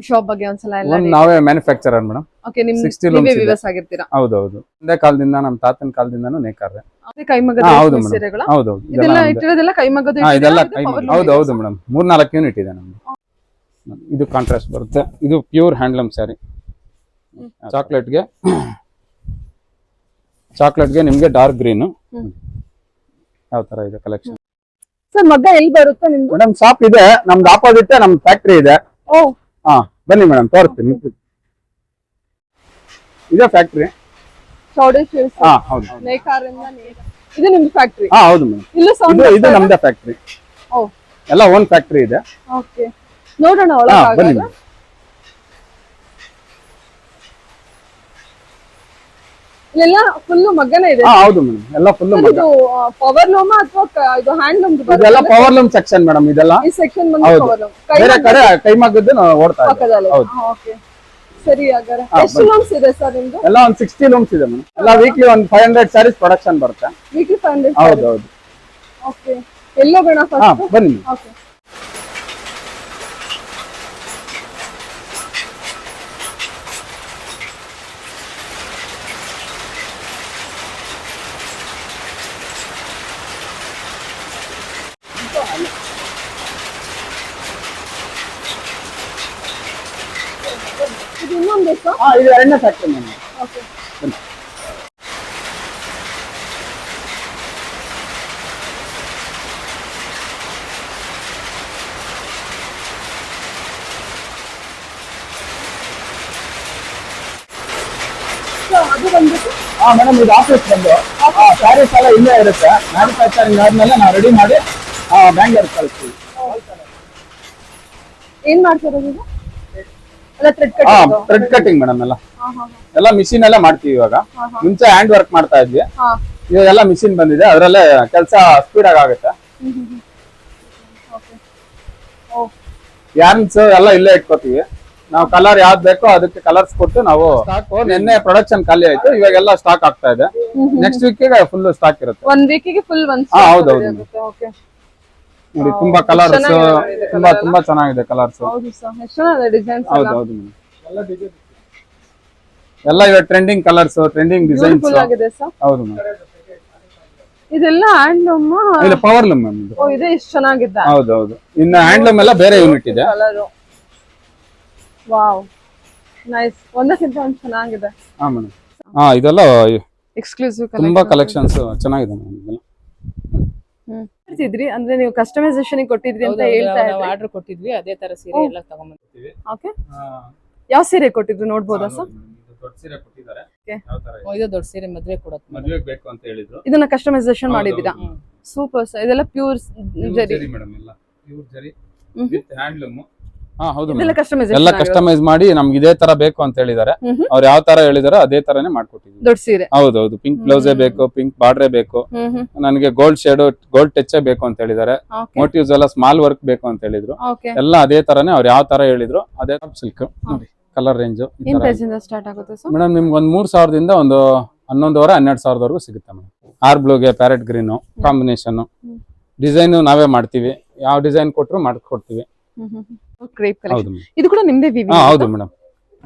ನಿಮ್ ಶಾಪ್ ಬಗ್ಗೆ ಒಂದ್ಸಲ ಎಲ್ಲ ಒಂದ್ ನಾವೇ ಮ್ಯಾನುಫ್ಯಾಕ್ಚರರ್ ಮೇಡಮ್ ಓಕೆ ನಿಮ್ 60 ನೀವೇ looms ಇದೆ. ವಿವಸ್ ಆಗಿರ್ತೀರಾ? ಹೌದೌದು. ಒಂದೇ ಕಾಲದಿಂದ ನಮ್ಮ ತಾತನ ಕಾಲದಿಂದಾನು ನೇಕಾರ್ರೆ. ಅದೇ ಕೈಮಗ್ಗದ ಹಾ, ಹೌದು ರೇಷ್ಮೆ. ಸೀರೆಗಳ? ಹೌದೌದು. ಇದೆಲ್ಲ ಇದೆಲ್ಲ ನಮ್ದೇ. ಇಟ್ಟಿರೋದೆಲ್ಲ ಕೈಮಗ್ಗದ ಹಾ ಇದೆಲ್ಲ ಕೈ ಹೌದು ಹೌದು ಮೇಡಮ್ ಮೂರ್ನಾಲ್ಕು ಯೂನಿಟ್ ಇದೆ ನಮ್ದು. ಇದು ಕಾಂಟ್ರಾಸ್ಟ್ ಬರುತ್ತೆ. ಇದು ಪ್ಯೂರ್ ಹ್ಯಾಂಡ್ಲೂಮ್ ಸ್ಯಾರಿ ಚಾಕ್ಲೇಟ್ಗೆ ಚಾಕ್ಲೇಟ್ಗೆ ನಿಮ್ಗೆ ಡಾರ್ಕ್ ಗ್ರೀನ್ ಹ್ಮ್. ಯಾವ ತರ ಇದೆ ಕಲೆಕ್ಷನ್ ಸರ್ ಮಗ್ಗ ಎಲ್ಲಿ ಬರುತ್ತೆ ನಿಮ್ದು? ಮೇಡಮ್ ಶಾಪ್ ಇದೆ. ನಮ್ದು ಆಪೋಸಿಟ್ ನಮ್ ಫ್ಯಾಕ್ಟ್ರಿ ಇದೆ. ಓ. ಹಾ. ಬನ್ನಿ ಮೇಡಮ್ ತೋರಿಸ್ತೀನಿ ಇದೇ ಫ್ಯಾಕ್ಟ್ರಿ ಚೌಡೇಶ್ವರಿ ಹಾ ಹೌದು. ನೇಕಾರಿಂದ ನೇಕಾರ. ಇದು ನಿಮ್ದು ಫ್ಯಾಕ್ಟ್ರಿ ಹಾ ಹೌದು ಮೇಡಮ್ ಇಲ್ಲೂ ಸೌಂಡ್ ಇದು ಇದು ನಮ್ದೇ ಫ್ಯಾಕ್ಟ್ರಿ ಓ. ಎಲ್ಲ ಓನ್ ಫ್ಯಾಕ್ಟ್ರಿ ಇದೆ. ಓಕೆ ನೋಡೋಣ ಹಾ ಬನ್ನಿ. ಇಲ್ಲೆಲ್ಲ ಫುಲ್ ಮಗ್ಗನೇ ಇದೆ. ಹಾ ಹೌದು ಮೇಡಮ್ ಎಲ್ಲ ಫುಲ್ Sir, ಇದು ಪವರ್ ಲೂಮ್ ಅಥವಾ ಇದು ಹ್ಯಾಂಡ್ ಲೂಮ್ ಇದೆಲ್ಲ ಪವರ್ ಲೂಮ್ ಸೆಕ್ಷನ್ ಮೇಡಮ್ ಇದೆಲ್ಲ. ಈ ಸೆಕ್ಷನ್ ಬಂದು ಹೌದು. ಪವರ್ ಲೂಮ್ ಕೈ ಬೇರೆ ಕಡೆ ಕೈಮಗ್ಗದ್ದು ನಾವು ಓಡ್ತಾ ಇದ್ದೀವಿ. ಪಕ್ಕದಲ್ಲಿ. ಹೌದು. ಓಕೆ ಸರಿ ಹಾಗಾದ್ರೆ. ಹಾ, ಎಷ್ಟು ಲೂಮ್ಸ್ ಇದೆ ಸರ್ ನಿಮ್ದು? ಎಲ್ಲ ಒಂದು ಸಿಕ್ಸ್ಟಿ ಲೂಮ್ಸ್ ಇದೆ ಮೇಡಮ್ ಎಲ್ಲ ವೀಕ್ಲಿ ಒಂದು ಫೈವ್ ಹಂಡ್ರೆಡ್ ಸ್ಯಾರೀಸ್ ಪ್ರೊಡಕ್ಷನ್ ಬರುತ್ತೆ. ವೀಕ್ಲಿ ಫೈವ್ ಹಂಡ್ರೆಡ್ ಹೌದು ಹೌದು. ಓಕೆ ಎಲ್ಲೋ ಬೇಡ ಹಾ ಫಸ್ಟ್ ಬನ್ನಿ. ಓಕೆ ಇದು ಇನ್ನೊಂದು ಸರ್ ಹಾ ಇದು ಎರಡನೇ ಫ್ಯಾಕ್ಟ್ರಿ ಮೇಡಮ್ ಓಕೆ ಅದು ಬಂದ್ಬಿಟ್ಟು ಹಾ ಮೇಡಮ್ ಇದು ಆಫೀಸ್ ಬಂದು ಸ್ಯಾರೀಸ್ ಎಲ್ಲ ಇಲ್ಲೇ ಇರುತ್ತೆ ಮ್ಯಾನುಫ್ಯಾಕ್ಚರಿಂಗ್ ಆದ್ಮೇಲೆ ನಾವು ರೆಡಿ ಮಾಡಿ ಬ್ಯಾಂಗ್ಳೂರ್ ಕಳಿಸ್ತೀವಿ ಏನ್ ಮಾಡ್ತಿರೋದು ಇದು ಅಲ್ಲ ಥ್ರೆಡ್ ಹಾ ಥ್ರೆಡ್ ಕಟಿಂಗ್ ಮೇಡಮ್ ಎಲ್ಲ. ಹಾ ಹಾ ಎಲ್ಲ ಮಿಷಿನ್ ಅಲ್ಲೇ ಮಾಡ್ತೀವಿ ಇವಾಗ. ಮುಂಚೆ ಹ್ಯಾಂಡ್ ವರ್ಕ್ ಮಾಡ್ತಾ ಇದ್ವಿ. ಈಗ ಇವಾಗೆಲ್ಲ ಮಿಷಿನ್ ಬಂದಿದೆ ಅದರಲ್ಲೇ ಕೆಲಸ ಸ್ಪೀಡ್ ಆಗಿ ಆಗುತ್ತೆ. ಯಾರ್ನ್ಸ್ ಎಲ್ಲ ಇಲ್ಲೇ ಇಟ್ಕೋತೀವಿ. ನಾವು ಕಲರ್ ಯಾವ್ದು ಬೇಕೋ ಅದಕ್ಕೆ ಕಲರ್ಸ್ ಕೊಟ್ಟು ನಾವು ಸ್ಟಾಕ್ ನಿನ್ನೆ ಪ್ರೊಡಕ್ಷನ್ ಖಾಲಿ ಆಯ್ತು ಇವಾಗೆಲ್ಲ ಸ್ಟಾಕ್ ಆಗ್ತಾ ಇದೆ. ನೆಕ್ಸ್ಟ್ ವೀಕ್ ಫುಲ್ ಸ್ಟಾಕ್ ಇರುತ್ತೆ. ಒಂದ್ ವೀಕಿಗೆ ಫುಲ್ ಒಂದ್ ಹಾ, ಹೌದು, ಹೌದು. ಓಕೆ ನೋಡಿ ತುಂಬಾ ಕಲರ್ಸ್ ತುಂಬಾ ತುಂಬಾ ಚೆನ್ನಾಗಿದೆ ಕಲರ್ಸ್ ಹೌದು ಹೌದು ಎಲ್ಲ ಇವಾಗ trending colours trending designs beautiful ಆಗಿದೆ ಸರ್ ಹೌದು ಮೇಡಮ್ ಇದೆಲ್ಲ ಹ್ಯಾಂಡ್ಲೂಮ್ ಇಲ್ಲ ಪವರ್ಲೂಮ್ ಮ್ಯಾಮ್ ಇದು. ಓ ಇದೆ ಇಷ್ಟು ಚೆನ್ನಾಗಿದೆ. ಹೌದು ಹೌದು. ಇನ್ನು ಹ್ಯಾಂಡ್ಲೂಮ್ ಎಲ್ಲ ಬೇರೆ ಯೂನಿಟ್ ಇದೆ. ಕಲರ್ ವಾವ್ ನೈಸ್ ಒಂದಕ್ಕಿಂತ ಒಂದು ಚೆನ್ನಾಗಿದೆ. ಹಾ ಮೇಡಮ್ ಹಾ ಇದೆಲ್ಲ ಎಕ್ಸ್ಕ್ಲೂಸಿವ್ ತುಂಬಾ ಕಲೆಕ್ಷನ್ಸ್ ಚೆನ್ನಾಗಿದೆ ಮ್ಯಾಮ್ ಇದೆಲ್ಲ. ಮಾಡ್ತಿದ್ರಿ ಅಂದ್ರೆ ನೀವು ಕಸ್ಟಮೈಸೇಷನ್ ಕೊಟ್ಟಿದ್ರಿ ಅಂತ ಹೇಳ್ತಾ ನಾವು ಆರ್ಡರ್ ಕೊಟ್ಟಿದ್ವಿ ಅದೇ ತರ ಸೀರೆ ಎಲ್ಲ ತಗೊಂಡ್ಬಂದಿದ್ದೀವಿ ಓಕೆ ಯಾವ ಸೀರೆ ಕೊಟ್ಟಿದ್ರು ನೋಡ್ಬೋದಾ ಸರ್? ದೊಡ್ಡ ಸೀರೆ ಕೊಟ್ಟಿದ್ದಾರೆ. Okay. ಯಾವ ತರ ಇದೆ? ಇದು ದೊಡ್ಡ ಸೀರೆ ಮದುವೆ ಕೊಡೋದು. ಮದ್ವೆಗೆ ಬೇಕು ಅಂತ ಹೇಳಿದ್ರು. ಇದನ್ನ ಕಸ್ಟಮೈಸೇಷನ್ ಮಾಡಿದ್ದೀರಾ? Super sir. ಇದೆಲ್ಲ ಪ್ಯೂರ್ ಜರಿ. ಮೇಡಮ್ ಎಲ್ಲ ಪ್ಯೂರ್ ಜರಿ ವಿತ್ ಹ್ಯಾಂಡ್ಲೂಮ್ ಹೌದು. ಕಸ್ಟಮೈಸೇಷನ್ ಎಲ್ಲ ಕಸ್ಟಮೈಸ್ ಮಾಡಿ ನಮ್ಗೆ ಇದೇ ತರ ಬೇಕು ಅಂತ ಹೇಳಿದಾರೆ. ಅವ್ರು ಯಾವ ತರ ಹೇಳಿದಾರೋ ಅದೇ ತರನೇ ಮಾಡ್ಕೊಟ್ಟಿದ್ವಿ ದೊಡ್ಡ ಸೀರೆ. ಹೌದು ಹೌದು. ಪಿಂಕ್ ಬ್ಲೌಸೇ ಬೇಕು ಪಿಂಕ್ ಬಾರ್ಡ್ರೆ ಬೇಕು. ನನಗೆ ಗೋಲ್ಡ್ ಶೇಡ್ ಗೋಲ್ಡ್ ಟಚ್ ಬೇಕು ಅಂತ ಹೇಳಿದಾರೆ. ಮೋಟಿವ್ಸ್ ಎಲ್ಲ ಸ್ಮಾಲ್ ವರ್ಕ್ ಬೇಕು ಅಂತ ಹೇಳಿದ್ರು. ಎಲ್ಲ ಅದೇ ತರನೇ ಅವ್ರು ಯಾವ ತರ ಹೇಳಿದ್ರು ಅದೇ ಸಿಲ್ಕ್ ನೋಡಿ ಕಲರ್ ರೇಂಜ್ ಮೇಡಮ್ ನಿಮ್ಗೆ ಒಂದ್ ಮೂರ್ ಸಾವಿರದಿಂದ ಒಂದು ಹನ್ನೊಂದುವರೆ ಹನ್ನೆರಡು ಸಾವಿರದವರೆಗೂ ಸಿಗುತ್ತೆ ಮೇಡಮ್ ಆರ್ ಬ್ಲೂಗೆ parrot green combination design design ನಾವೇ ಮಾಡ್ತೀವಿ. ಯಾವ ಡಿಸೈನ್ ಕೊಟ್ಟರು ಮಾಡ್ಕೊಡ್ತೀವಿ. ಕ್ರೇಪ್ ಕಲೆಕ್ಷನ್ ಹೌದು ಇದು ಕೂಡ ನಿಮ್ದೇ ವಿವಿ ಹಾ ಹೌದು ಮೇಡಮ್.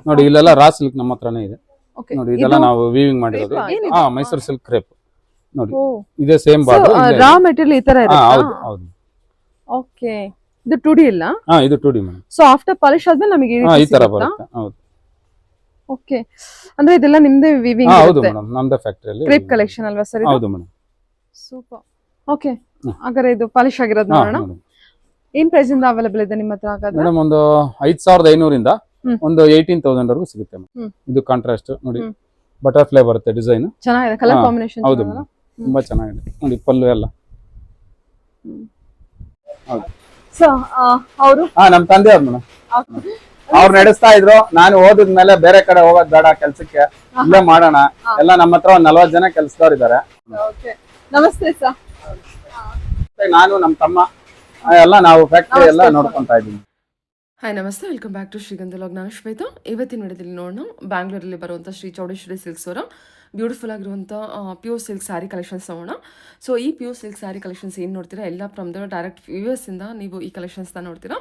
ನೋಡಿ ಇಲ್ಲೆಲ್ಲ ರಾ ಸಿಲ್ಕ್ ನಮ್ಮ ಹತ್ರನೇ ಇದೆ. ಓಕೆ ನೋಡಿ ಇದೆಲ್ಲ ನಾವು ವೀವಿಂಗ್ ಮಾಡಿರೋದು. crepe ಆ? ಏನಿದು? ಹಾ ಮೈಸೂರು ಸಿಲ್ಕ್ ಕ್ರೇಪ್ ನೋಡಿ ಇದೆ ಸೇಮ್ ಬಾರ್ಡರ್ ರಾ ಮೆಟೀರಿಯಲ್ ಈ ತರ ಹಾ ಇರುತ್ತಾ ಹೌದು ಹೌದು. ಓಕೆ ಇದು ಟು ಡಿ ಇಲ್ಲ ಹಾ ಇದು two D madam. So after polish ಆದ್ಮೇಲೆ ನಮಗೆ ಹಾ ಈ ತರ ಬರುತ್ತೆ. ಹೌದು. ಓಕೆ ಅಂದ್ರೆ ಇದೆಲ್ಲ ನಿಮ್ದೇ ವಿವಿಂಗ್ ಹಾ ಹೌದು ಇರುತ್ತೆ. ಮೇಡಮ್. ನಮ್ದೇ ಫ್ಯಾಕ್ಟ್ರಿಯಲ್ಲಿ ಕ್ರೇಪ್ ಕಲೆಕ್ಷನ್ ಅಲ್ವಾ ಸರ್ ಇದು? ಹೌದು ಮೇಡಮ್. ಸೂಪರ್ ಓಕೆ ಹಾಗಾದ್ರೆ ಇದು ಪಾಲಿಶ್ ಆಗಿರೋದು ಹಾ ನೋಡೋಣ. ಏನ್ ಪ್ರೈಸ್ ಇಂದ ಅವೈಲೇಬಲ್ ಇದೆ ನಿಮ್ಮ ಹತ್ರ ಹಾಗಾದ್ರೆ? ಮೇಡಮ್ ಒಂದು ಐದ್ ಸಾವಿರದ ಐನೂರಿಂದ ಒಂದು ಏಯ್ಟೀನ್ ತೌಸಂಡ್ ವರೆಗೂ ಸಿಗುತ್ತೆ. ಹ್ಮ್. ಇದು ಕಾಂಟ್ರಾಸ್ಟ್ ನೋಡಿ. ಹ್ಮ್. ಬಟರ್ಫ್ಲೈ ಬರುತ್ತೆ ಡಿಸೈನ್ ಚೆನ್ನಾಗಿದೆ ಕಲರ್ ಹಾ, ಕಾಂಬಿನೇಷನ್ ಹೌದು. ತುಂಬಾ ಚೆನ್ನಾಗಿದೆ. ನೋಡಿ ಪಲ್ಲು ಎಲ್ಲ. ಹೌದು. ಸೊ ಅವರು? ಹಾ ನಮ್ ತಂದೆಯವ್ರು ಮೇಡಮ್. ಅವ್ರು ನಡೆಸ್ತಾ ಇದ್ರು. ನಾನು ಓದಿದ್ಮೇಲೆ ಬೇರೆ ಕಡೆ ಹೋಗೋದ್ ಬೇಡ ಕೆಲ್ಸಕ್ಕೆ. ಇಲ್ಲೇ ಮಾಡೋಣ. ಎಲ್ಲ ನಮ್ಮ ಹತ್ರ ಒಂದ್ ನಲ್ವತ್ ಜನ ಕೆಲ್ಸದವ್ರು ಇದಾರೆ ನಮಸ್ತೆ ಸರ್ ನಾನು ನಮ್ ತಮ್ಮ. ಎಲ್ಲ ನಾವು ಫ್ಯಾಕ್ಟರಿ ಎಲ್ಲ ನೋಡ್ಕೊಂತಾ ಇದ್ದೀವಿ. ಹಾಯ್ ನಮಸ್ತೆ. Welcome back to Shrigandha log ನಾನು ಶ್ವೇತಾ. ಇವತ್ತಿನ ವಿಡಿಯೋದಲ್ಲಿ ನೋಡೋಣ ಬ್ಯಾಂಗ್ಳೂರಲ್ಲಿ ಬರುವಂಥ ಶ್ರೀ ಚೌಡೇಶ್ವರಿ ಸಿಲ್ಕ್ಸ್ ಅವರ ಬ್ಯೂಟಿಫುಲ್ ಆಗಿರುವಂಥ ಪ್ಯೂರ್ ಸಿಲ್ಕ್ ಸ್ಯಾರಿ ಕಲೆಕ್ಷನ್ಸ್ ನೋಡೋಣ. ಸೊ ಈ ಪ್ಯೂರ್ ಸಿಲ್ಕ್ ಸ್ಯಾರಿ ಕಲೆಕ್ಷನ್ಸ್ ಏನು ನೋಡ್ತೀರಾ? ಎಲ್ಲ ಫ್ರಮ್ದು ಡೈರೆಕ್ಟ್ ವ್ಯೂವರ್ಸಿಂದ ನೀವು ಈ ಕಲೆಕ್ಷನ್ಸ್ನ ನೋಡ್ತೀರಾ?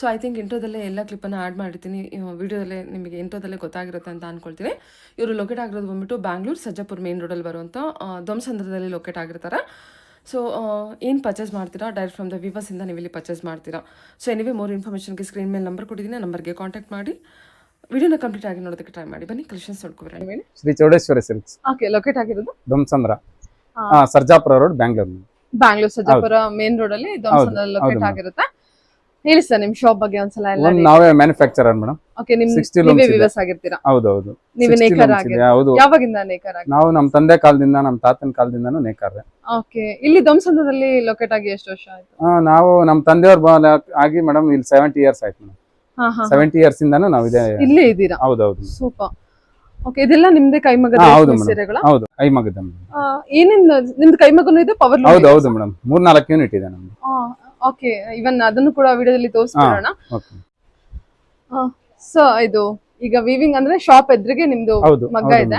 ಸೊ ಐ ಥಿಂಕ್ ಇಂಟ್ರೋದಲ್ಲೇ ಎಲ್ಲ ಕ್ಲಿಪ್ಪನ್ನು ಆ್ಯಡ್ ಮಾಡಿರ್ತೀನಿ. ವಿಡಿಯೋದಲ್ಲೇ ನಿಮಗೆ ಇಂಟ್ರೋದಲ್ಲೇ ಗೊತ್ತಾಗಿರುತ್ತೆ ಅಂತ ಅಂದ್ಕೊಳ್ತೀನಿ ಇವರು ಲೊಕೇಟ್ ಆಗಿರೋದು ಬಂದ್ಬಿಟ್ಟು ಬ್ಯಾಂಗ್ಳೂರು ಸಜ್ಜಾಪುರ್ ಮೇನ್ ರೋಡಲ್ಲಿ ಬರುವಂಥ ಧ್ವಂಸಂದ್ರದಲ್ಲಿ ಲೊಕೇಟ್ ಆಗಿರ್ತಾರೆ. ಸೊ ಏನು ಪರ್ಚೇಸ್ ಮಾಡ್ತೀರಾ? ಡೈರೆಕ್ಟ್ ಫ್ರಮ್ ದ ವಿವರ್ಸಿಂದ ನೀವು ಇಲ್ಲಿ ಪರ್ಚೇಸ್ ಮಾಡ್ತೀರಾ. ಸೊ ಎನಿವೇ ಮೋರ್ ಇನ್ಫಾರ್ಮೇಷನ್ಗೆ ಸ್ಕ್ರೀನ್ ಮೇಲೆ ನಂಬರ್ ಕೊಟ್ಟಿದ್ದೀನಿ. ನಂಬರ್ಗೆ ಕಾಂಟ್ಯಾಕ್ಟ್ ಮಾಡಿ. ವಿಡಿಯೋನ ಕಂಪ್ಲೀಟ್ ಆಗಿ ನೋಡೋದಕ್ಕೆ ಟ್ರೈ ಮಾಡಿ. ಬನ್ನಿ collections ನೋಡ್ಕೊಬರೋಣ. Shri Chowdeshwari silks okay locate ಆಗಿರೋದು? ಧ್ವಂಸಂದ್ರ ಆ Sarjapura road Bangalore Bangalore Sarjapura main road ಅಲ್ಲಿ ಧಮ್ಸಂದ್ರ ಲೊಕೇಟ್ ಆಗಿರುತ್ತೆ. ಹೇಳಿ ಸರ್ ನಿಮ್ಮ ಶಾಪ್ ಬಗ್ಗೆ ಒಂದ್ಸಲ ನಾವೇ ಮ್ಯಾನುಫ್ಯಾಕ್ಚರರ್ ಮೇಡಮ್ ಓಕೆ ನಿಮ್ 60 ನೀವೇ ಇದೆ. ವಿವರ್ಸ್ ಆಗಿರ್ತೀರಾ? ಹೌದೌದು. ನೀವೇ 60 ನೇಕರ್ looms ಇದೆ, ಆಗಿರ್ತೀರಾ ಹೌದು. ಯಾವಾಗಿಂದ ನೇಕರ್ ಆಗಿ ನಾವು ನಮ್ ತಂದೆ ಕಾಲದಿಂದ ನಮ್ ತಾತನ ಕಾಲದಿಂದನೂ ನೇಕಾರ್ರೆ ಓಕೆ ಇಲ್ಲಿ ಧ್ವಂಸದಲ್ಲಿ ಲೊಕೇಟ್ ಆಗಿ ಎಷ್ಟು ವರ್ಷ ಆಯ್ತು? ಆ, ನಾವು ನಮ್ ತಂದೆಯವ್ರ ಆಗಿ ಮೇಡಮ್ ಇಲ್ಲಿ ಸೆವೆಂಟಿ ಇಯರ್ಸ್ ಆಯ್ತು ಮೇಡಮ್ ಹಾ ಹಾ ಸೆವೆಂಟಿ ಇಯರ್ಸ್ ಇಂದಾನು ನಾವು ಇದೇ ಇಲ್ಲೇ ಇದ್ದೀರಾ? ಹೌದೌದು. ಸೂಪರ್ ಓಕೆ ಇದೆಲ್ಲ ನಿಮ್ದೇ ಕೈಮಗದ ಹಾ, ಹೌದು ರೇಷ್ಮೆ ಮೇಡಮ್ ಸೀರೆಗಳ? ಹೌದು ಐ ಮಗದ ಆ, ಏನೇನ್ ನಿಮ್ದು ಕೈಮಗನು ಇದೆ ಪವರ್ ಹೌದು ಹೌದು ಮೇಡಮ್ ಯೂನಿಟ್ ಇದೆ ನಮ್ದು. ಓಕೆ ಇವನ್ ಅದನ್ನು ಕೂಡ ವಿಡಿಯೋದಲ್ಲಿ ತೋರಿಸ್ಬಿಡೋಣ. ಓಕೆ ಸೊ ಇದು ಈಗ ವೀವಿಂಗ್ ಅಂದ್ರೆ ಶಾಪ್ ಎದುರಿಗೆ ನಿಮ್ದು ಹೌದು ಮಗ್ಗ ಇದೆ.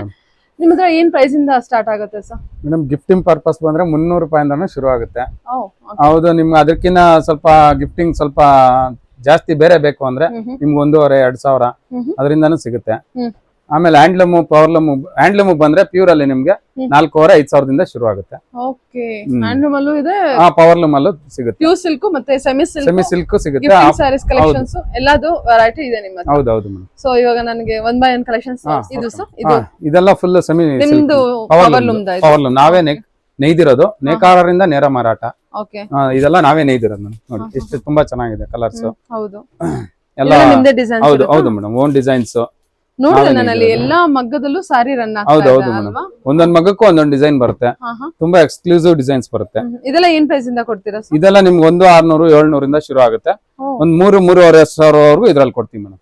ನಿಮ್ ಹತ್ರ ಏನ್ ಪ್ರೈಸ್ ಇಂದ ಸ್ಟಾರ್ಟ್ ಆಗುತ್ತೆ ಸರ್ ಮೇಡಮ್ ಗಿಫ್ಟಿಂಗ್ ಪರ್ಪಸ್ ಬಂದ್ರೆ ಮುನ್ನೂರು ರೂಪಾಯಿಂದಾನು ಶುರು ಆಗುತ್ತೆ. ಓ ಹೌದು ನಿಮ್ಗೆ ಅದಕ್ಕಿಂತ ಸ್ವಲ್ಪ ಗಿಫ್ಟಿಂಗ್ ಸ್ವಲ್ಪ ಜಾಸ್ತಿ ಬೇರೆ ಬೇಕು ಅಂದ್ರೆ ನಿಮ್ಗೆ ಒಂದೂವರೆ ಎರಡ್ ಸಾವಿರ. ಅದರಿಂದಾನು ಸಿಗುತ್ತೆ. ಆಮೇಲೆ ಹ್ಯಾಂಡ್ಲೂಮ್ ಪವರ್ಲೂಮ್ ಹ್ಯಾಂಡ್ಲೂಮ್ ಬಂದ್ರೆ ಪ್ಯೂರ್ ಅಲ್ಲಿ ನಿಮ್ಗೆ. ನಾಲ್ಕೂವರೆ ಐದ್ ಸಾವಿರದಿಂದ ಶುರು ಆಗುತ್ತೆ ಓಕೆ. ಲೂಮ್ ಹ್ಯಾಂಡ್ಲೂಮ್ ಅಲ್ಲೂ ಇದೆ? ಆ ಪವರ್ಲೂಮ್ ಅಲ್ಲೂ ಸಿಗುತ್ತೆ. ಪ್ಯೂರ್ ಸಿಲ್ಕ್ ಮತ್ತೆ ಸೆಮಿ ಸಿಲ್ಕ್ ಸೆಮಿ ಸಿಲ್ಕ್ ಸಿಗುತ್ತೆ. ಸ್ಯಾರೀಸ್ ಕಲೆಕ್ಷನ್ಸ್ ಎಲ್ಲದು ವೆರೈಟಿ ಇದೆ ನಿಮ್ಮ ಹತ್ರ. ಹೌದು ಮೇಡಮ್. ಸೊ ಇವಾಗ ನನಗೆ ಒನ್ ಬೈ ಒನ್ ಕಲೆಕ್ಷನ್ಸ್ ಹಾ, ಇದು ಸರ್ ಇದು. ಇದೆಲ್ಲ ಫುಲ್ ಸೆಮಿ ನಿಮ್ದು ಪವರ್ ಲೂಮ್ ಇದು? ಪವರ್ಲೂಮ್ ನಾವೇ ನೇಯ್ದಿರೋದು. ನೇಕಾರರಿಂದ ನೇರ ಮಾರಾಟ. ಇದೆಲ್ಲ ನಾವೇ ನೇಯ್ದಿರೋದು ನೋಡಿ ಎಷ್ಟು ತುಂಬಾ ಚೆನ್ನಾಗಿದೆ ಕಲರ್ಸ್ ಹೌದು. ಎಲ್ಲ ಹೌದು ಹೌದು ಮೇಡಮ್. ಓನ್ ಡಿಸೈನ್ಸ್ ನೋಡಿದೆ ನಾನಲ್ಲಿ. ಎಲ್ಲಾ ಮಗ್ಗದಲ್ಲೂ ಸಾರಿ ರನ್ ಹೌದು, ಹೌದು. ಅಲ್ವಾ? ಒಂದೊಂದ್ ಮಗಕ್ಕೂ ಒಂದೊಂದ್ ಡಿಸೈನ್ ಬರುತ್ತೆ. ತುಂಬಾ ಎಕ್ಸ್ಕ್ಲೂಸಿವ್ ಡಿಸೈನ್ಸ್ ಬರುತ್ತೆ. ಇದೆಲ್ಲ ಏನ್ ಪ್ರೈಸ್ ಇಂದ ಕೊಡ್ತೀರಾ ಇದೆಲ್ಲ ನಿಮ್ಗೆ ಒಂದು ಆರ್ನೂರು ಏಳ್ನೂರಿಂದ ಶುರು ಆಗುತ್ತೆ. ಒಂದ್ ಮೂರು ಮೂರುವರೆ ಸಾವಿರವರೆಗೂ ಇದ್ರಲ್ಲಿ ಕೊಡ್ತೀವಿ ಮೇಡಮ್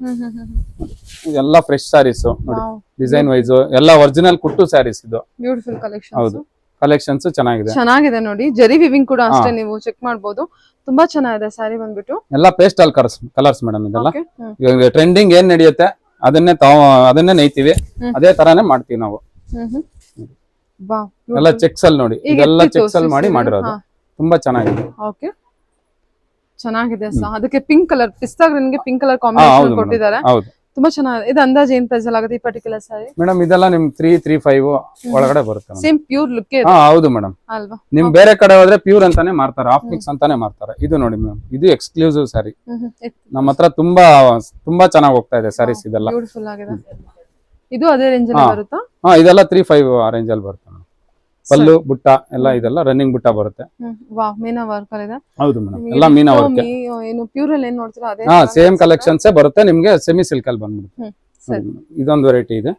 ಎಲ್ಲ ಫ್ರೆಶ್ ಸ್ಯಾರೀಸ್ ನೋಡಿ. ಡಿಸೈನ್ ವೈಸ್ ಎಲ್ಲ ಒರಿಜಿನಲ್ ಕುಟ್ಟು ಸ್ಯಾರೀಸ್ ಇದು. ಬ್ಯೂಟಿಫುಲ್ ಕಲೆಕ್ಷನ್ ಹೌದು. ಕಲೆಕ್ಷನ್ಸ್ ಚೆನ್ನಾಗಿದೆ. ಚೆನ್ನಾಗಿದೆ ನೋಡಿ. ಜರಿ ವಿವಿಂಗ್ ಕೂಡ ಅಷ್ಟೇ ನೀವು ಚೆಕ್ ಮಾಡಬಹುದು ತುಂಬಾ ಚೆನ್ನಾಗಿದೆ ಸ್ಯಾರಿ ಬಂದ್ಬಿಟ್ಟು. ಎಲ್ಲ ಪೇಸ್ಟಲ್ ಕಲರ್ಸ್ ಕಲರ್ಸ್ ಮೇಡಮ್ ಇದೆಲ್ಲ. ಟ್ರೆಂಡಿಂಗ್ ಏನ್ ನಡೆಯುತ್ತೆ? ಅದನ್ನೇ ತಾವ್ ಅದನ್ನೇ ನೇಯ್ತೀವಿ. ಅದೇ ತರಾನೇ ಮಾಡ್ತೀವಿ ನಾವು. ಎಲ್ಲ ಚೆಕ್ಸ್ ಅಲ್ಲಿ ನೋಡಿ ಇದೆಲ್ಲ ಚೆಕ್ಸ್ ಅಲ್ಲಿ ಮಾಡಿ? ಮಾಡಿರೋದು. ತುಂಬಾ ಚೆನ್ನಾಗಿದೆ. ಓಕೆ. ಚೆನ್ನಾಗಿದೆ ಅದಕ್ಕೆ ಪಿಂಕ್ ಕಲರ್ ಪಿಸ್ತಾ ನಿಮ್ಗೆ ಪಿಂಕ್ ಕಲರ್ ಕಾಂಬಿನೇಷನ್ ಕೊಟ್ಟಿದ್ದಾರೆ. ಹೌದು. ತುಂಬಾ ಚೆನ್ನಾಗಿದೆ ಇದು ಅಂದಾಜ್ ಏನ್ ಪ್ರೈಸ್ ಆಗುತ್ತೆ ಈ ಪರ್ಟಿಕ್ಯುಲರ್ ಸಾರಿ ಮೇಡಮ್ ಇದೆಲ್ಲ ನಿಮ್ ತ್ರೀ ತ್ರೀ ಫೈವ್ ಒಳಗಡೆ ಬರುತ್ತೆ madam. ಸೇಮ್ ಪ್ಯೂರ್ ಲುಕ್ ಹಾ ಹೌದು ಮೇಡಮ್ ಅಲ್ವಾ? ನಿಮ್ ಬೇರೆ ಕಡೆ ಹೋದ್ರೆ ಪ್ಯೂರ್ ಅಂತಾನೆ ಮಾರ್ತಾರೆ ಆಫ್ ಮಿಕ್ಸ್ ಅಂತಾನೆ ಮಾರ್ತಾರೆ. ಇದು ನೋಡಿ ಮೇಡಮ್ ಇದು ಎಕ್ಸ್ಕ್ಲೂಸಿವ್ ಸಾರಿ ನಮ್ಮ ಹತ್ರ ತುಂಬಾ ತುಂಬಾ ಚೆನ್ನಾಗಿ ಹೋಗ್ತಾ ಇದೆ ಸಾರೀಸ್ ಇದೆಲ್ಲ. ಬ್ಯೂಟಿಫುಲ್ ಆಗಿದೆ. ಇದು ಅದೇ ರೇಂಜ್ ಅಲ್ಲಿ. ಬರುತ್ತಾ? ಹಾ ಇದೆಲ್ಲ ತ್ರೀ ಫೈವ್ ರೇಂಜ್ ಅಲ್ಲಿ ಬರುತ್ತೆ. ಪಲ್ಲು ಬುಟ್ಟ ಎಲ್ಲ ಇದೆಲ್ಲ ರನ್ನಿಂಗ್ ಬುಟ್ಟ ಬರುತ್ತೆ. ಹ್ಮ್. ಮೀನಾ ವರ್ಕ್ ಅಲ್ಲಿ ಇದೆ. ಹೌದು ಮೇಡಮ್ ಎಲ್ಲ ಮೀನಾ ವರ್ಕ್ ಏನು ಪ್ಯೂರ್ ಅಲ್ಲಿ ಏನ್ ನೋಡ್ತೀರಾ? ಅದೇ ಹಾ ಸೇಮ್. ಕಲೆಕ್ಷನ್ಸ್ ಬರುತ್ತೆ. ನಿಮ್ಗೆ ಸೆಮಿ ಸಿಲ್ಕ್ ಅಲ್ಲಿ ಬಂದ್ಬಿಡುತ್ತೆ. ಇದೊಂದು ವೆರೈಟಿ ಇದೆ.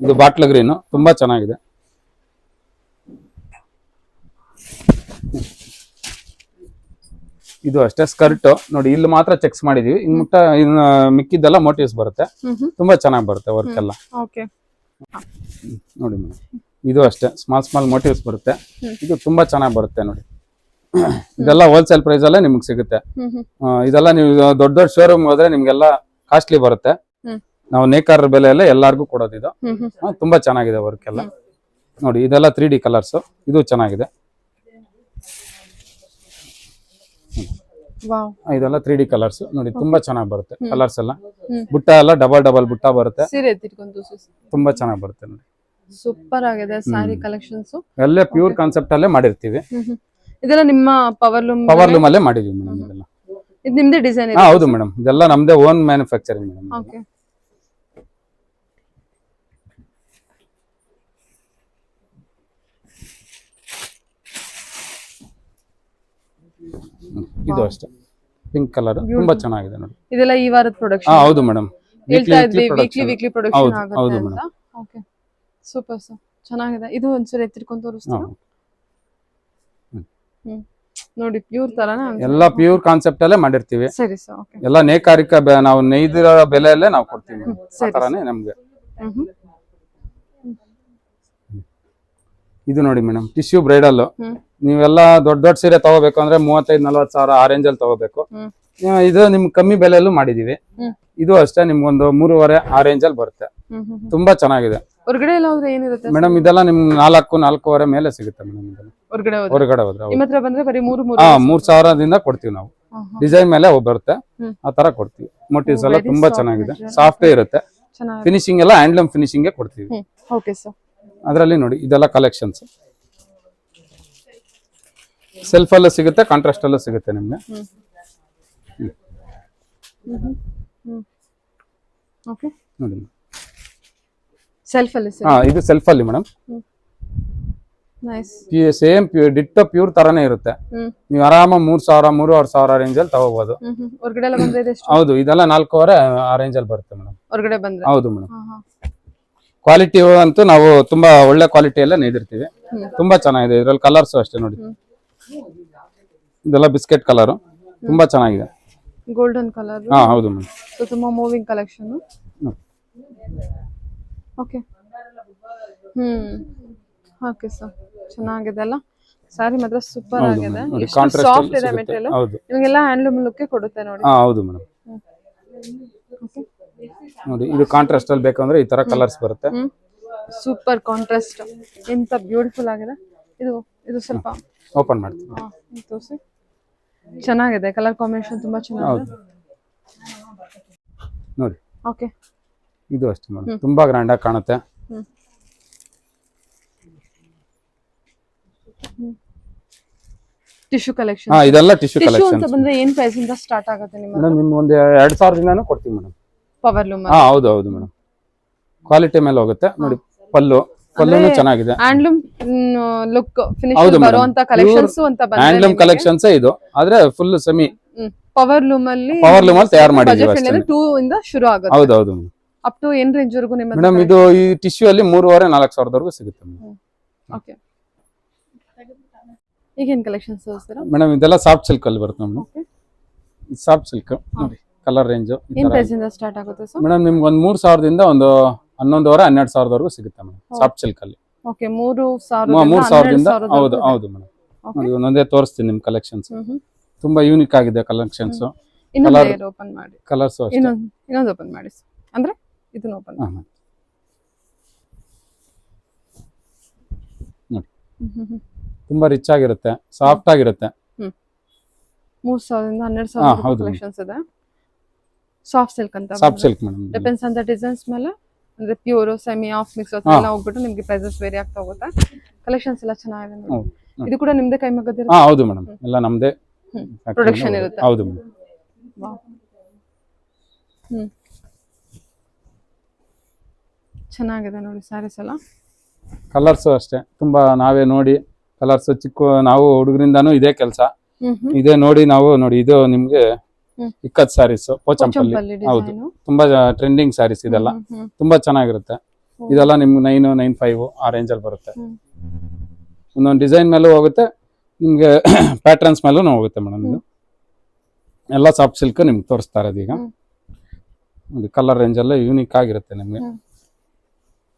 ಇದು ಬಾಟ್ಲ್ ಗ್ರೀನ್ ತುಂಬಾ ಚೆನ್ನಾಗಿದೆ. ಇದು ಅಷ್ಟೇ ಸ್ಕರ್ಟ್ ನೋಡಿ ಇಲ್ಲಿ ಮಾತ್ರ ಚೆಕ್ಸ್ ಮಾಡಿದೀವಿ. ಇನ್ ಮುಟ್ಟ ಇನ್ ಮಿಕ್ಕಿದ್ದೆಲ್ಲ ಮೋಟಿವ್ಸ್ ಬರುತ್ತೆ. ತುಂಬಾ ಚೆನ್ನಾಗಿ ಬರುತ್ತೆ ವರ್ಕ್ ಎಲ್ಲ. ಓಕೆ. ನೋಡಿ ಮೇಡಮ್ ಇದು ಅಷ್ಟೇ. ಸ್ಮಾಲ್ ಸ್ಮಾಲ್ ಮೋಟಿವ್ಸ್ ಬರುತ್ತೆ. ಇದು ತುಂಬಾ ಚೆನ್ನಾಗಿ ಬರುತ್ತೆ ನೋಡಿ. ಇದೆಲ್ಲ ಹೋಲ್ಸೇಲ್ ಪ್ರೈಸ್ ಅಲ್ಲೇ ನಿಮ್ಗೆ ಸಿಗುತ್ತೆ. ಇದೆಲ್ಲ ನೀವು ದೊಡ್ಡ ದೊಡ್ಡ ಶೋರೂಮ್ ಹೋದ್ರೆ ನಿಮ್ಗೆಲ್ಲ ಕಾಸ್ಟ್ಲಿ ಬರುತ್ತೆ. ನಾವು ನೇಕಾರರ ಬೆಲೆಯಲ್ಲೇ ಎಲ್ಲಾರ್ಗೂ ಕೊಡೋದು ಇದು. ತುಂಬಾ ಚೆನ್ನಾಗಿದೆ ವರ್ಕ್ ಎಲ್ಲ. ನೋಡಿ ಇದೆಲ್ಲ ತ್ರೀ ಡಿ ಕಲರ್ಸ್ ಇದು ಚೆನ್ನಾಗಿದೆ. ಇದೆಲ್ಲ ತ್ರೀ ಡಿ ಕಲರ್ಸ್ ನೋಡಿ ತುಂಬಾ ಚೆನ್ನಾಗಿ ಬರುತ್ತೆ ಕಲರ್ಸ್ ಎಲ್ಲ. ಬುಟ್ಟ ಎಲ್ಲ ಡಬಲ್ ಡಬಲ್ ಬುಟ್ಟ ಬರುತ್ತೆ. ತುಂಬಾ ಚೆನ್ನಾಗಿ ಬರುತ್ತೆ ನೋಡಿ. ಸೂಪರ್ ಆಗಿದೆ ಸ್ಯಾರಿ ಕಲೆಕ್ಷನ್ಸ್ ಎಲ್ಲ ಪ್ಯೂರ್ ಕಾನ್ಸೆಪ್ಟ್ ಅಲ್ಲೇ ಮಾಡಿರ್ತೀವಿ. ಇದೆಲ್ಲ ನಿಮ್ಮ ಪವರ್ ಲೂಮ್ ಪವರ್ ಲೂಮ್ ಅಲ್ಲೇ ಮಾಡಿದೀವಿ ಮೇಡಮ್ ಇದೆಲ್ಲ. ಇದು ನಿಮ್ದೇ ಡಿಸೈನ್ ಹಾ ಇದೆ ಹೌದು ಮೇಡಮ್ ಇದೆಲ್ಲ ನಮ್ದೇ ಓನ್ ಮ್ಯಾನುಫ್ಯಾಕ್ಚರಿಂಗ್ ಮೇಡಮ್ ಓಕೆ ಇದು ಅಷ್ಟೇ. ಪಿಂಕ್ ಕಲರ್ ತುಂಬಾ ಚೆನ್ನಾಗಿದೆ ನೋಡಿ. ಇದೆಲ್ಲ ಈ ವಾರದ ಪ್ರೊಡಕ್ಷನ್ ಹೌದು ಮೇಡಮ್ ವೀಕ್ಲಿ ವೀಕ್ಲಿ ಪ್ರೊಡಕ್ಷನ್ ಆಗುತ್ತೆ ಹೌದು ಮೇಡಮ್ ಓಕೆ ಸೂಪರ್ ಸರ್ ಚೆನ್ನಾಗಿದೆ. ಇದು ಒಂದ್ಸರಿ ಎತ್ತಿಟ್ಕೊಂಡು ತೋರಿಸ್ತೀರಾ? ಹ್ಮ್. ನೋಡಿ ಪ್ಯೂರ್ ತರಾನೇ. ಎಲ್ಲ ಪ್ಯೂರ್ ಕಾನ್ಸೆಪ್ಟ್ ಅಲ್ಲೇ ಮಾಡಿರ್ತೀವಿ. ಸರಿ ಸರ್ ಓಕೆ ಎಲ್ಲ ನೇಕಾರಿಕ ನಾವು ನೇಯ್ದಿರೋ ಬೆಲೆಯಲ್ಲೇ ನಾವು ಕೊಡ್ತೀವಿ. ಆ. ತರಾನೇ ನಮ್ಗೆ. ಇದು ನೋಡಿ ಮೇಡಮ್ ಟಿಶ್ಯೂ ಬ್ರೈಡಲ್ ನೀವೆಲ್ಲ ದೊಡ್ಡ ದೊಡ್ಡ ಸೀರೆ ತಗೋಬೇಕು ಅಂದ್ರೆ ಮೂವತ್ತೈದು ನಲ್ವತ್ತು ಸಾವಿರ ಆ ರೇಂಜ್ ಅಲ್ಲಿ ತಗೋಬೇಕು. ಇದು ನಿಮ್ ಕಮ್ಮಿ ಬೆಲೆಯಲ್ಲೂ ಮಾಡಿದೀವಿ. ಇದು ಅಷ್ಟೇ ನಿಮ್ಗೊಂದು ಮೂರುವರೆ ಆ ರೇಂಜ್ ಅಲ್ಲಿ ಬರುತ್ತೆ. ತುಂಬಾ ಚೆನ್ನಾಗಿದೆ. ಹೊರಗಡೆ ಎಲ್ಲ ಹೋದ್ರೆ ಏನಿರುತ್ತೆ? ಮೇಡಮ್ ಇದೆಲ್ಲ ನಿಮ್ ನಾಲ್ಕು ನಾಲ್ಕೂವರೆ ಮೇಲೆ ಸಿಗುತ್ತೆ ಮೇಡಮ್ ಇದೆಲ್ಲ. ಹೊರಗಡೆ ಹೋದ್ರೆ? ಹೊರಗಡೆ ಹೋದ್ರೆ ಹೌದು. ನಿಮ್ಮ ಹತ್ರ ಬಂದ್ರೆ ಬರೀ ಮೂರು ಮೂರು ಹಾ ಮೂರ್ ಸಾವಿರದಿಂದ ಕೊಡ್ತೀವಿ ನಾವು. ಹಾ, ಹಾ. ಡಿಸೈನ್ ಮೇಲೆ ಬರುತ್ತೆ. ಹ್ಮ್. ಆ ತರ ಕೊಡ್ತೀವಿ. ಮೋಟಿವ್ಸ್ ಎಲ್ಲ very ತುಂಬಾ soft ಚೆನ್ನಾಗಿದೆ. material. ಸಾಫ್ಟೇ ಇರುತ್ತೆ. ಫಿನಿಶಿಂಗ್ ಎಲ್ಲ ಹ್ಯಾಂಡ್ಲೂಮ್ ಫಿನಿಶಿಂಗ್ ಕೊಡ್ತೀವಿ. ಹ್ಮ್. ಓಕೆ ಸರ್ ಅದರಲ್ಲಿ ನೋಡಿ ಇದೆಲ್ಲ ಕಲೆಕ್ಷನ್ಸ್ ಸೆಲ್ಫ್ ಅಲ್ಲೂ ಸಿಗುತ್ತೆ ಕಾಂಟ್ರಾಸ್ಟ್ ಅಲ್ಲೂ ಸಿಗುತ್ತೆ ನಿಮ್ಗೆ. ಓಕೆ ನೋಡಿ. ಸೆಲ್ಫ್ ಅಲ್ಲಿ ಹಾ ಇದು ಸೆಲ್ಫ್ ಅಲ್ಲಿ madam nice same ditto pure ತರಾನೇ ಇರುತ್ತೆ. ನೀವು ಆರಾಮ ಮೂರ್ ಸಾವಿರ ಮೂರುವರೆ ಸಾವಿರ ರೇಂಜ್ ಅಲ್ಲಿ ತಗೋಬಹುದು ಹೊರಗಡೆ ಎಲ್ಲ ಬಂದ್ರೆ ಇದೆಷ್ಟು? ಹೌದು ಇದೆಲ್ಲ ನಾಲ್ಕೂವರೆ ಆ ರೇಂಜ್ ಅಲ್ಲಿ ಬರುತ್ತೆ ಮೇಡಮ್ ಹೊರಗಡೆ ಬಂದ್ರೆ? ಹೌದು ಮೇಡಮ್ ಕ್ವಾಲಿಟಿ ಅಂತೂ ನಾವು ತುಂಬಾ ಒಳ್ಳೆ ಕ್ವಾಲಿಟಿ ಎಲ್ಲ ನೀಡಿರ್ತೀವಿ. ತುಂಬಾ ಚೆನ್ನಾಗಿದೆ ಇದ್ರಲ್ಲಿ ಕಲರ್ಸ್ ಅಷ್ಟೇ ನೋಡಿ. ಇದೆಲ್ಲ ಬಿಸ್ಕೆಟ್ ಕಲರ್ ತುಂಬಾ ಚೆನ್ನಾಗಿದೆ. ಗೋಲ್ಡನ್ ಕಲರ್ ಹಾ ಹೌದು ಮೇಡಮ್ ತುಂಬಾ ಮೂವಿಂಗ್ ಕಲೆಕ್ಷನ್. ಓಕೆ ಹ್ಮ್. ಓಕೆ ಸರ್ ಚೆನ್ನಾಗಿದೆ ಅಲ್ಲ? ಸಾರಿ ಮಾತ್ರ ಸೂಪರ್ ಆಗಿದೆ. ಸಾಫ್ಟ್ ಇದೆ ಮೆಟೀರಿಯಲ್ ಹೌದು. ನಿಮಗೆಲ್ಲ ಹ್ಯಾಂಡ್ಲೂಮ್ ಲುಕ್ ಕೊಡುತ್ತೆ ನೋಡಿ. ಹಾ ಹೌದು ಮೇಡಮ್ ನೋಡಿ ಇದು ಕಾಂಟ್ರಾಸ್ಟ್ ಅಲ್ಲಿ ಬೇಕಂದ್ರೆ ಈ ತರ ಕಲರ್ಸ್ ಬರುತ್ತೆ. ಸೂಪರ್ ಕಾಂಟ್ರಾಸ್ಟ್ ಎಂತ ಬ್ಯೂಟಿಫುಲ್ ಆಗಿದೆ. ಇದು ಇದು ಸ್ವಲ್ಪ ಓಪನ್ ಮಾಡ್ತೀನಿ. ತೋರಿಸಿ. ಚೆನ್ನಾಗಿದೆ. ಕಲರ್ ಕಾಂಬಿನೇಷನ್ ತುಂಬಾ ಚೆನ್ನಾಗಿದೆ. ನೋಡಿ. ಓಕೆ ಇದು ಅಷ್ಟೇ ಮೇಡಮ್. ತುಂಬಾ ಗ್ರ್ಯಾಂಡ್ ಆಗಿ ಕಾಣುತ್ತೆ. ಟಿಶ್ಯೂ ಕಲೆಕ್ಷನ್ ಹಾ ಇದೆಲ್ಲ ಟಿಶ್ಯೂ ಟಿಶ್ಯೂ ಕಲೆಕ್ಷನ್ ಅಂತ ಬಂದ್ರೆ ಏನ್ ಪ್ರೈಸ್ ಇಂದ ಸ್ಟಾರ್ಟ್ ಆಗುತ್ತೆ ನಿಮ್ಮ ಮೇಡಮ್ ನಿಮ್ಗೆ ಒಂದು ಎರಡ್ ಸಾವಿರದಿಂದಾನು ಕೊಡ್ತೀವಿ ಮೇಡಮ್. ಪವರ್ ಲೂಮ್ ಹಾ ಹೌದು ಹೌದು ಮೇಡಮ್. ಕ್ವಾಲಿಟಿ ಮೇಲೆ ಹೋಗುತ್ತೆ. ನೋಡಿ ಪಲ್ಲು. ಪಲ್ಲುನು ಚೆನ್ನಾಗಿದೆ. ಹ್ಯಾಂಡ್ಲೂಮ್ ಲುಕ್ ಹೌದು ಫಿನಿಶ್ madam. ಬರುವಂತ ಕಲೆಕ್ಷನ್ಸ್ ಅಂತ ಹ್ಯಾಂಡ್ಲೂಮ್ ಲೂಮ್ ಕಲೆಕ್ಷನ್ಸ್ ಇದು. ಆದ್ರೆ ಫುಲ್ ಸೆಮಿ ಪವರ್ ಲೂಮ್ ಅಲ್ಲಿ ಪವರ್ ಲೂಮ್ ಅಲ್ಲಿ ತಯಾರ್ ಮಾಡಿದೀವಿ ಅಷ್ಟೇ. ಟೂ ಇಂದ ಶುರು ಆಗುತ್ತೆ. ಹೌದು ಹೌದು ಅಪ್ ಟು ಏನ್ ರೇಂಜ್ ವರೆಗೂ ನಿಮ್ಮ ಮೇಡಮ್ ಇದು ಈ ಟಿಶ್ಯೂ ಅಲ್ಲಿ ಮೂರುವರೆ ನಾಲ್ಕು ಸಾವಿರದವರೆಗೂ ಸಿಗುತ್ತೆ ಓಕೆ ಈಗೇನ್ ಕಲೆಕ್ಷನ್ಸ್ ತೋರಿಸ್ತೀರಾ ಮೇಡಮ್ ಇದೆಲ್ಲ ಸಾಫ್ಟ್ ಸಿಲ್ಕ್ ಅಲ್ಲಿ ಬರುತ್ತೆ ಮೇಡಮ್. ಸಾಫ್ಟ್ ಸಿಲ್ಕ್ ನೋಡಿ ಕಲರ್ ರೇಂಜ್ ಏನ್ ಪ್ರೈಸ್ ಇಂದ ಸ್ಟಾರ್ಟ್ ಆಗುತ್ತೆ ಸರ್ ಮೇಡಮ್ ನಿಮ್ಗೆ ಒಂದ್ ಮೂರ್ ಸಾವಿರದಿಂದ ಒಂದು ಹನ್ನೊಂದುವರೆ ಹನ್ನೆರಡು ಸಾವಿರದವರೆಗೂ ಸಿಗುತ್ತೆ ಮೇಡಮ್ ಸಾಫ್ಟ್ ಸಿಲ್ಕ್ ಅಲ್ಲಿ. ಓಕೆ ಮೂರು ಮೂ- ಸಾವಿರ ಮೂರ್ ಸಾವಿರದಿಂದ ಹೌದು ಹೌದು ಮೇಡಮ್ ಒಂದೊಂದೇ ತೋರಿಸ್ತೀನಿ ನಿಮ್ ಕಲೆಕ್ಷನ್ಸ್ ತುಂಬಾ ಯೂನಿಕ್ ಆಗಿದೆ ಕಲೆಕ್ಷನ್ಸ್ ಓಪನ್ ಮಾಡಿ. ಕಲರ್ಸ್ ಇನ್ನೊಂದು ಓಪನ್ ಮಾಡಿ. ಅಂದ್ರೆ? ಇದನ್ನ ಓಪನ್ ಹಾ, ನೋಡಿ. ತುಂಬಾ ರಿಚ್ ಆಗಿರುತ್ತೆ ಸಾಫ್ಟ್ ಆಗಿರುತ್ತೆ. ಮೂರ್ ಸಾವಿರದಿಂದ ಹನ್ನೆರಡು ಸಾವಿರ. ಕಲೆಕ್ಷನ್ಸ್ ಇದೆ. ಸಾಫ್ಟ್ ಸಿಲ್ಕ್ ಅಂತ ಸಾಫ್ಟ್ ಸಿಲ್ಕ್ ಮೇಡಮ್ ಡಿಪೆಂಡ್ಸ್ ಅಂತ ಡಿಸೈನ್ಸ್ ಮೇಲೆ ಅಂದ್ರೆ ಪ್ಯೂರ್ ಸೆಮಿ ಆಫ್ ಮಿಕ್ಸ್. ಎಲ್ಲ ಹೋಗ್ಬಿಟ್ಟು ನಿಮ್ಗೆ ಪ್ರೈಸಸ್ ವೇರಿ ಆಗ್ತಾ ಹೋಗುತ್ತೆ. ಕಲೆಕ್ಷನ್ಸ್ ಎಲ್ಲ ಚೆನ್ನಾಗಿದೆ. ಇದು ಕೂಡ ನಿಮ್ದೇ ಕೈ ಮಗದಿರ ಹೌದು ಮೇಡಮ್ ಎಲ್ಲ ನಮ್ದೇ ಇಂದ ಇರುತ್ತೆ. ಹೌದು ಮೇಡಮ್ ಹ್ಮ್. ಚೆನ್ನಾಗಿದೆ ನೋಡಿ ಸ್ಯಾರೀಸ್ ಎಲ್ಲ. ಕಲರ್ಸ್ ಅಷ್ಟೇ. ತುಂಬಾ ನಾವೇ ನೋಡಿ ಕಲರ್ಸ್ ಚಿಕ್ಕ ನಾವು ಹುಡುಗರಿಂದಾನು ಇದೇ ಕೆಲಸ. ಇದೇ ನೋಡಿ ನಾವು ನೋಡಿ ಇದು ನಿಮ್ಗೆ. ಇಕ್ಕತ್ ಸ್ಯಾರೀಸ್ ಪೋಚಂಪಲ್ಲಿ. ಹೌದು. ತುಂಬಾ ಟ್ರೆಂಡಿಂಗ್ ಸ್ಯಾರೀಸ್ ಇದೆಲ್ಲ. ತುಂಬಾ ಚೆನ್ನಾಗಿರುತ್ತೆ. ಇದೆಲ್ಲ ನಿಮ್ಗೆ ನೈನ್ ನೈನ್ ಫೈವ್ ಆ ರೇಂಜ್ ಅಲ್ಲಿ ಬರುತ್ತೆ. ಇನ್ನೊಂದು ಒಂದೊಂದು ಡಿಸೈನ್ ಮೇಲೂ ಹೋಗುತ್ತೆ. ನಿಮ್ಗೆ ಪ್ಯಾಟರ್ನ್ಸ್ ಮೇಲೂ ಹೋಗುತ್ತೆ ಮೇಡಮ್ ಇದು. ಎಲ್ಲ ಸಾಫ್ಟ್ ಸಿಲ್ಕ್ ನಿಮ್ಗೆ ತೋರಿಸ್ತಾ ಇರೋದು ಈಗ. ಕಲರ್ ರೇಂಜ್ ಎಲ್ಲ ಯೂನಿಕ್ ಆಗಿರುತ್ತೆ ನಿಮ್ಗೆ.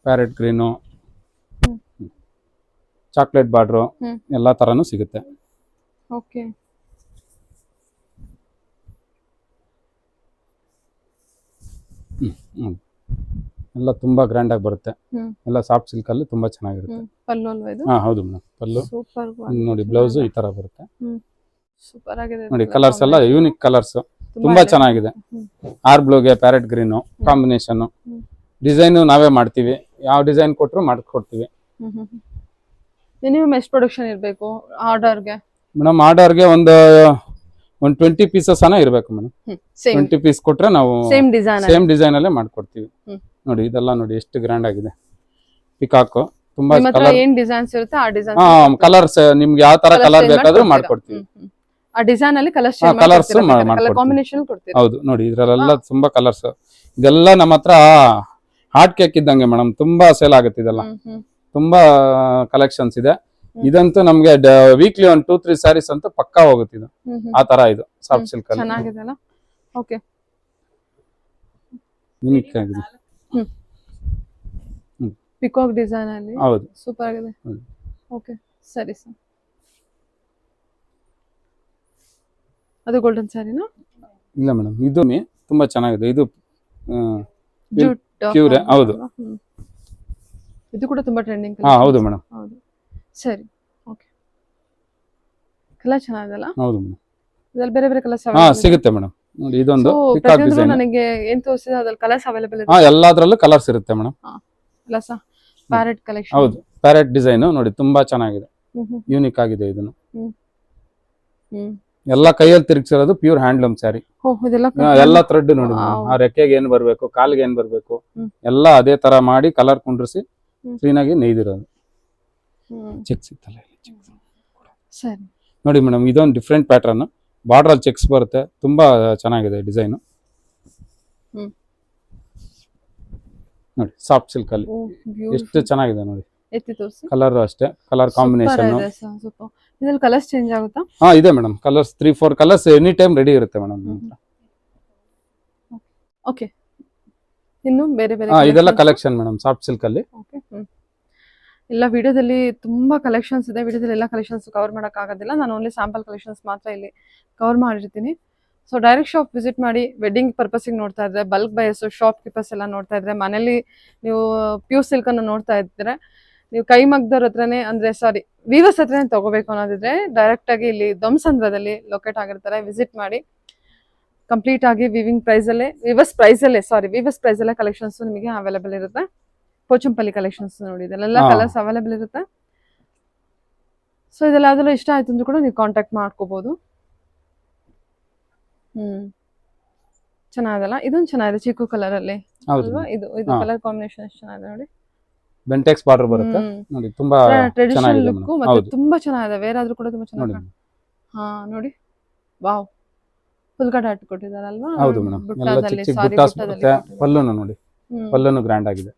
Parrot green. ಚಾಕ್ಲೇಟ್ ಬಾರ್ಡ್ರು ಎಲ್ಲ ಎಲ್ಲಾ ತರನು ಸಿಗುತ್ತೆ. ಓಕೆ. ಹ್ಮ್. ಎಲ್ಲ ತುಂಬಾ ಗ್ರ್ಯಾಂಡ್ ಆಗಿ ಬರುತ್ತೆ. ಹ್ಮ್. ಎಲ್ಲ ಸಾಫ್ಟ್ ಸಿಲ್ಕ್ ಅಲ್ಲಿ ತುಂಬಾ ಚೆನ್ನಾಗಿರುತ್ತೆ. ಹ್ಮ್ ಪಲ್ಲು ಅಲ್ವಾ ಇದು? ಹಾ ಹೌದು ಮೇಡಮ್ ಪಲ್ಲು. ಸೂಪರ್ ನೋಡಿ ಬ್ಲೌಸ್ ಈ ತರ ಬರುತ್ತೆ. ಸೂಪರ್ ಆಗಿದೆ ನೋಡಿ ಕಲರ್ಸ್ ಎಲ್ಲ ಯೂನಿಕ್ ಕಲರ್ಸ್ ತುಂಬಾ ಚೆನ್ನಾಗಿದೆ. ಆರ್ ಬ್ಲೂಗೆ parrot green combination hmm. Design ನಾವೇ ಮಾಡ್ತೀವಿ. ಯಾವ ಡಿಸೈನ್ ಕೊಟ್ಟರು ಮಾಡ್ಕೊಡ್ತೀವಿ. ಮಿನಿಮಮ್ ಎಷ್ಟು ಪ್ರೊಡಕ್ಷನ್ ಇರಬೇಕು ಆರ್ಡರ್ಗೆ ಮೇಡಮ್ ಆರ್ಡರ್ಗೆ ಒಂದು ಒಂದು ಟ್ವೆಂಟಿ ಪೀಸಸ್ ಅನ್ನ ಇರಬೇಕು ಮೇಡಮ್. ಟ್ವೆಂಟಿ ಪೀಸ್ ಕೊಟ್ರೆ ನಾವು ಸೇಮ್ ಡಿಸೈನ್ ಸೇಮ್ ಡಿಸೈನ್ ಅಲ್ಲೇ ಮಾಡ್ಕೊಡ್ತೀವಿ. ನೋಡಿ ಇದೆಲ್ಲ ನೋಡಿ ಎಷ್ಟು ಗ್ರ್ಯಾಂಡ್ ಆಗಿದೆ. ಪಿಕಾಕು ತುಂಬಾ ಕಲರ್ ಏನ್ ಡಿಸೈನ್ಸ್ ಇರುತ್ತೆ ಆ ಡಿಸೈನ್ ಹಾ ಕಲರ್ಸ್ ನಿಮ್ಗೆ ಯಾವ ತರ ಕಲರ್ ಬೇಕಾದ್ರೂ ಮಾಡ್ಕೊಡ್ತೀವಿ. ಆ ಡಿಸೈನ್ ಅಲ್ಲಿ ಕಲರ್ಸ್ ಕಲರ್ಸ್. ಕಾಂಬಿನೇಷನ್ ಕೊಡ್ತೀವಿ ಹೌದು ನೋಡಿ ಇದ್ರಲ್ಲೆಲ್ಲ ತುಂಬಾ ಕಲರ್ಸ್ ಇದೆಲ್ಲ ನಮ್ಮ ಹತ್ರ ಹಾಟ್ ಕೇಕ್ ಇದ್ದಂಗೆ ಮೇಡಮ್ ತುಂಬಾ ಸೇಲ್ ಆಗುತ್ತೆ ಇದೆಲ್ಲ. ತುಂಬಾ ಕಲೆಕ್ಷನ್ಸ್ ಇದೆ. ಇದಂತೂ ನಮ್ಗೆ ವೀಕ್ಲಿ ಒಂದ್ ಟೂ ತ್ರೀ ಸ್ಯಾರೀಸ್ ಅಂತೂ ಪಕ್ಕಾ ಹೋಗುತ್ತೆ ಇದು. ಆ ತರ ಇದು ಸಾಫ್ಟ್ ಸಿಲ್ಕ್ ಓಕೆ ಯೂನಿಕ್ ಆಗಿದೆ. ಪಿಕಾಕ್ ಡಿಸೈನ್ ಅಲ್ಲಿ? ಹೌದು. ಸೂಪರ್ ಆಗಿದೆ. ಓಕೆ ಸರಿ ಸರ್. ಅದು ಗೋಲ್ಡನ್ ಸ್ಯಾರಿನಾ ಇಲ್ಲ ಮೇಡಮ್ ಇದು ತುಂಬಾ ಚೆನ್ನಾಗಿದೆ. ಇದು pure, ಹೌದು. ಇದು ಕೂಡ ತುಂಬಾ ಟ್ರೆಂಡಿಂಗ್ ಹಾ ಹೌದು ಮೇಡಮ್. ಹೌದು. ಸರಿ. ಓಕೆ ಕಲರ್ ಚೆನ್ನಾಗಿದೆಲ್ಲ? ಹೌದು ಮೇಡಮ್. ಇದ್ರಲ್ಲಿ ಬೇರೆ ಬೇರೆ ಕಲರ್ಸ್ ಹಾ ಸಿಗುತ್ತೆ ಮೇಡಮ್. ನೋಡಿ ಇದೊಂದು ಪಿಕಾಕ್ ಡಿಸೈನ್ ನನಗೆ ಏನ್ ತೋರಿಸಿದೆ ಅದ್ರಲ್ಲಿ ಕಲರ್ಸ್ ಅವೈಲೇಬಲ್ ಹಾ ಇದೆ ಎಲ್ಲಾದ್ರಲ್ಲೂ ಕಲರ್ಸ್ ಇರುತ್ತೆ ಮೇಡಮ್. ಹಾ ಸಹ ಪ್ಯಾರೆಟ್ ಕಲೆಕ್ಷನ್ ಹೌದು ಪ್ಯಾರೆಟ್ ಡಿಸೈನ್ ನೋಡಿ ತುಂಬಾ ಚೆನ್ನಾಗಿದೆ. ಹ್ಮ್ ಹ್ಮ್. ಯೂನಿಕ್ ಆಗಿದೆ ಇದನ್ನು. ಹ್ಮ್. ಎಲ್ಲ ಕೈಯಲ್ಲಿ ತಿರುಗಿಸಿರೋದು ಪ್ಯೂರ್ ಹ್ಯಾಂಡ್ಲೂಮ್ ಸ್ಯಾರಿ ಎಲ್ಲ ಥ್ರೆಡ್ ನೋಡಿ ಆ ರೆಕ್ಕೆಗೆ ಏನ್ ಬರ್ಬೇಕು ಕಾಲಿಗೆ ಏನ್ ಬರ್ಬೇಕು ಎಲ್ಲ ಅದೇ ತರ ಮಾಡಿ ಕಲರ್ ಕುಂಡ್ರಿಸಿ. ಕ್ಲೀನ್ ಆಗಿ ನೇಯ್ದಿರೋದು. ಚೆಕ್ ಸಿಗ್ತಲ್ಲ ನೋಡಿ ಮೇಡಮ್ ಇದೊಂದು ಡಿಫ್ರೆಂಟ್ ಪ್ಯಾಟರ್ನ್ ಬಾರ್ಡರ್ ಅಲ್ಲಿ ಚೆಕ್ಸ್ ಬರುತ್ತೆ. ತುಂಬಾ ಚೆನ್ನಾಗಿದೆ ಡಿಸೈನ್. ನೋಡಿ ಸಾಫ್ಟ್ ಸಿಲ್ಕ್ ಅಲ್ಲಿ. ಎಷ್ಟು ಚೆನ್ನಾಗಿದೆ ನೋಡಿ. ಎತ್ತಿ ತೋರಿಸಿ. ಕಲರ್ ಅಷ್ಟೇ ಕಲರ್ ಕಾಂಬಿನೇಷನ್ ಇದ್ರಲ್ಲಿ ಕಲರ್ಸ್ ಚೇಂಜ್ ಆಗುತ್ತಾ? ಹಾ ಇದೆ madam colours three four colours any time ready ಇರುತ್ತೆ ಮೇಡಮ್ ಓಕೆ ಇನ್ನು ಬೇರೆ ಬೇರೆ ಹಾ ಇದೆಲ್ಲ? ಕಲೆಕ್ಷನ್ ಮೇಡಮ್ ಸಾಫ್ಟ್ ಸಿಲ್ಕ್ ಅಲ್ಲಿ. ಓಕೆ. ಎಲ್ಲ ವಿಡಿಯೋದಲ್ಲಿ ತುಂಬಾ ಕಲೆಕ್ಷನ್ಸ್ ಇದೆ. ವಿಡಿಯೋದಲ್ಲಿ ಎಲ್ಲ ಕಲೆಕ್ಷನ್ಸ್ ಕವರ್ ಮಾಡಕ್ ಆಗೋದಿಲ್ಲ. ನಾನು ಓನ್ಲಿ ಸ್ಯಾಂಪಲ್ ಕಲೆಕ್ಷನ್ಸ್ ಮಾತ್ರ ಇಲ್ಲಿ ಕವರ್ ಮಾಡಿರ್ತೀನಿ. ಸೊ ಡೈರೆಕ್ಟ್ ಶಾಪ್ ವಿಸಿಟ್ ಮಾಡಿ ವೆಡ್ಡಿಂಗ್ ಪರ್ಪಸ್ಗೆ ನೋಡ್ತಾ ಇದ್ರೆ ಬಲ್ಕ್ ಬಯಸ್ ಶಾಪ್ ಕೀಪರ್ಸ್ ಎಲ್ಲ ನೋಡ್ತಾ ಇದ್ರೆ ಮನೇಲಿ ನೀವು ಪ್ಯೂರ್ ಸಿಲ್ಕ್ ಅನ್ನು ನೋಡ್ತಾ ಇದ್ರೆ ನೀವು ಕೈ ಮಗ್ದವ್ರ ಹತ್ರನೇ ಅಂದ್ರೆ ಸಾರಿ ವೀವರ್ಸ್ ಹತ್ರನೇ ತಗೋಬೇಕು ಅನ್ನೋದಿದ್ರೆ ಡೈರೆಕ್ಟ್ ಆಗಿ ಇಲ್ಲಿ ಧ್ವಂಸಂದ್ರದಲ್ಲಿ ಲೊಕೇಟ್ ಆಗಿರ್ತಾರೆ. ವಿಸಿಟ್ ಮಾಡಿ. ಕಂಪ್ಲೀಟ್ ಆಗಿ ವಿವಿಂಗ್ ಪ್ರೈಸ್ ಅಲ್ಲೇ ವಿವಸ್ ಪ್ರೈಸ್ ಅಲ್ಲೇ ಸಾರಿ ವಿವಸ್ ಪ್ರೈಸ್ ಅಲ್ಲೇ ಕಲೆಕ್ಷನ್ಸ್ ನಿಮಗೆ ಅವೈಲೇಬಲ್ ಇರುತ್ತೆ. ಪೋಚಂಪಲ್ಲಿ ಕಲೆಕ್ಷನ್ಸ್ ನೋಡಿ ಇದೆಲ್ಲ ಕಲರ್ಸ್ ಅವೈಲೇಬಲ್ ಇರುತ್ತೆ. ಸೊ ಇದೆಲ್ಲ ಅದೆಲ್ಲ ಇಷ್ಟ ಆಯ್ತು ಅಂದ್ರೆ ಕೂಡ ನೀವು ಕಾಂಟ್ಯಾಕ್ಟ್ ಮಾಡ್ಕೋಬಹುದು ಹ್ಮ್. ಚೆನ್ನಾಗಲ್ಲ ಇದೊಂದು ಚೆನ್ನಾಗಿದೆ ಚಿಕ್ಕು ಕಲರ್ ಅಲ್ಲಿ. ಅಲ್ವಾ? ಇದು ಇದು ಕಲರ್ ಕಾಂಬಿನೇಷನ್ ಎಷ್ಟು ಚೆನ್ನಾಗಿದೆ ನೋಡಿ. ಬೆಂಟೆಕ್ಸ್ ಬಾರ್ಡರ್ ಬರುತ್ತೆ. ನೋಡಿ ತುಂಬಾ ಟ್ರೆಡಿಷನಲ್ ಚೆನ್ನಾಗಿದೆ ಲುಕ್ ಮತ್ತೆ ತುಂಬಾ ಚೆನ್ನಾಗಿದೆ. ಬೇರೆ ಆದ್ರೂ ಕೂಡ ತುಂಬಾ ನೋಡಿ ಚೆನ್ನಾಗಿ ಹಾ ನೋಡಿ. ವಾವ್. ಫುಲ್ ಕಟ್ ಹಾಟ್ ಕೊಟ್ಟಿದಾರಲ್ವಾ ಹೌದು ಮೇಡಂ ಎಲ್ಲ ಚಿಕ್ಕ ಚಿಕ್ಕ ಬುಟ್ಟಾಸ್ ಬರುತ್ತೆ. ಪಲ್ಲುನು ನೋಡಿ. ಪಲ್ಲೂನು ಗ್ರ್ಯಾಂಡ್ ಆಗಿದೆ.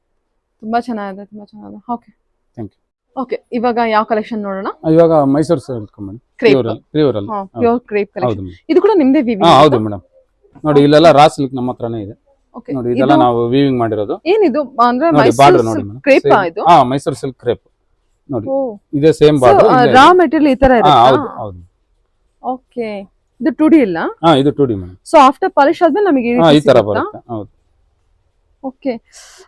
ತುಂಬಾ ಚೆನ್ನಾಗಿದೆ ತುಂಬಾ ಚೆನ್ನಾಗಿದೆ. ಓಕೆ ಥ್ಯಾಂಕ್ ಯು ಓಕೆ ಇವಾಗ ಯಾವ ಕಲೆಕ್ಷನ್ ನೋಡೋಣ? ಇವಾಗ ಮೈಸೂರ್ ಸಿಲ್ಕ್ ಮೇಡಮ್ ಪ್ಯೂರಲ್ ಪ್ಯೂರ್ ಅಲ್ಲಿ ಪ್ಯೂರ್ ಕ್ರೇಪ್ ಕಲೆಕ್ಷನ್ ಇದು ಕೂಡ ನಿಮ್ದೇ ವಿವಿ ಹೌದು ಮೇಡಮ್ ನೋಡಿ ಇಲ್ಲೆಲ್ಲ ರಾ ಸಿಲ್ಕ್ ನಮ್ಮ ಹತ್ರನೇ ಇದೆ. ನೋಡಿ ಇದೆಲ್ಲ ನಾವು ವೀವಿಂಗ್ ಮಾಡಿರೋದು. ಏನಿದು? ಅಂದ್ರೆ ಮೈಸೂರ್ ಬಾರ್ಡರ್ ನೋಡಿ ಕ್ರೇಪ್ ಇದು? ಹಾ ಮೈಸೂರು ಸಿಲ್ಕ್ ಕ್ರೇಪ್ ನೋಡಿ ಇದೆ ಸೇಮ್ ಬಾರ್ಡರ್ ರಾ ಮೆಟೀರಿಯಲ್ ಈ ತರ ಹಾ ಹೌದು ಹೌದು. ಓಕೆ ಇದು ಟು ಡಿ ಇಲ್ಲ ಹಾ ಇದು two D madam. So after polish ಆದ್ಮೇಲೆ ನಮಗೆ ಈ ತರ ಬರುತ್ತೆ ಹೌದು. ಓಕೆ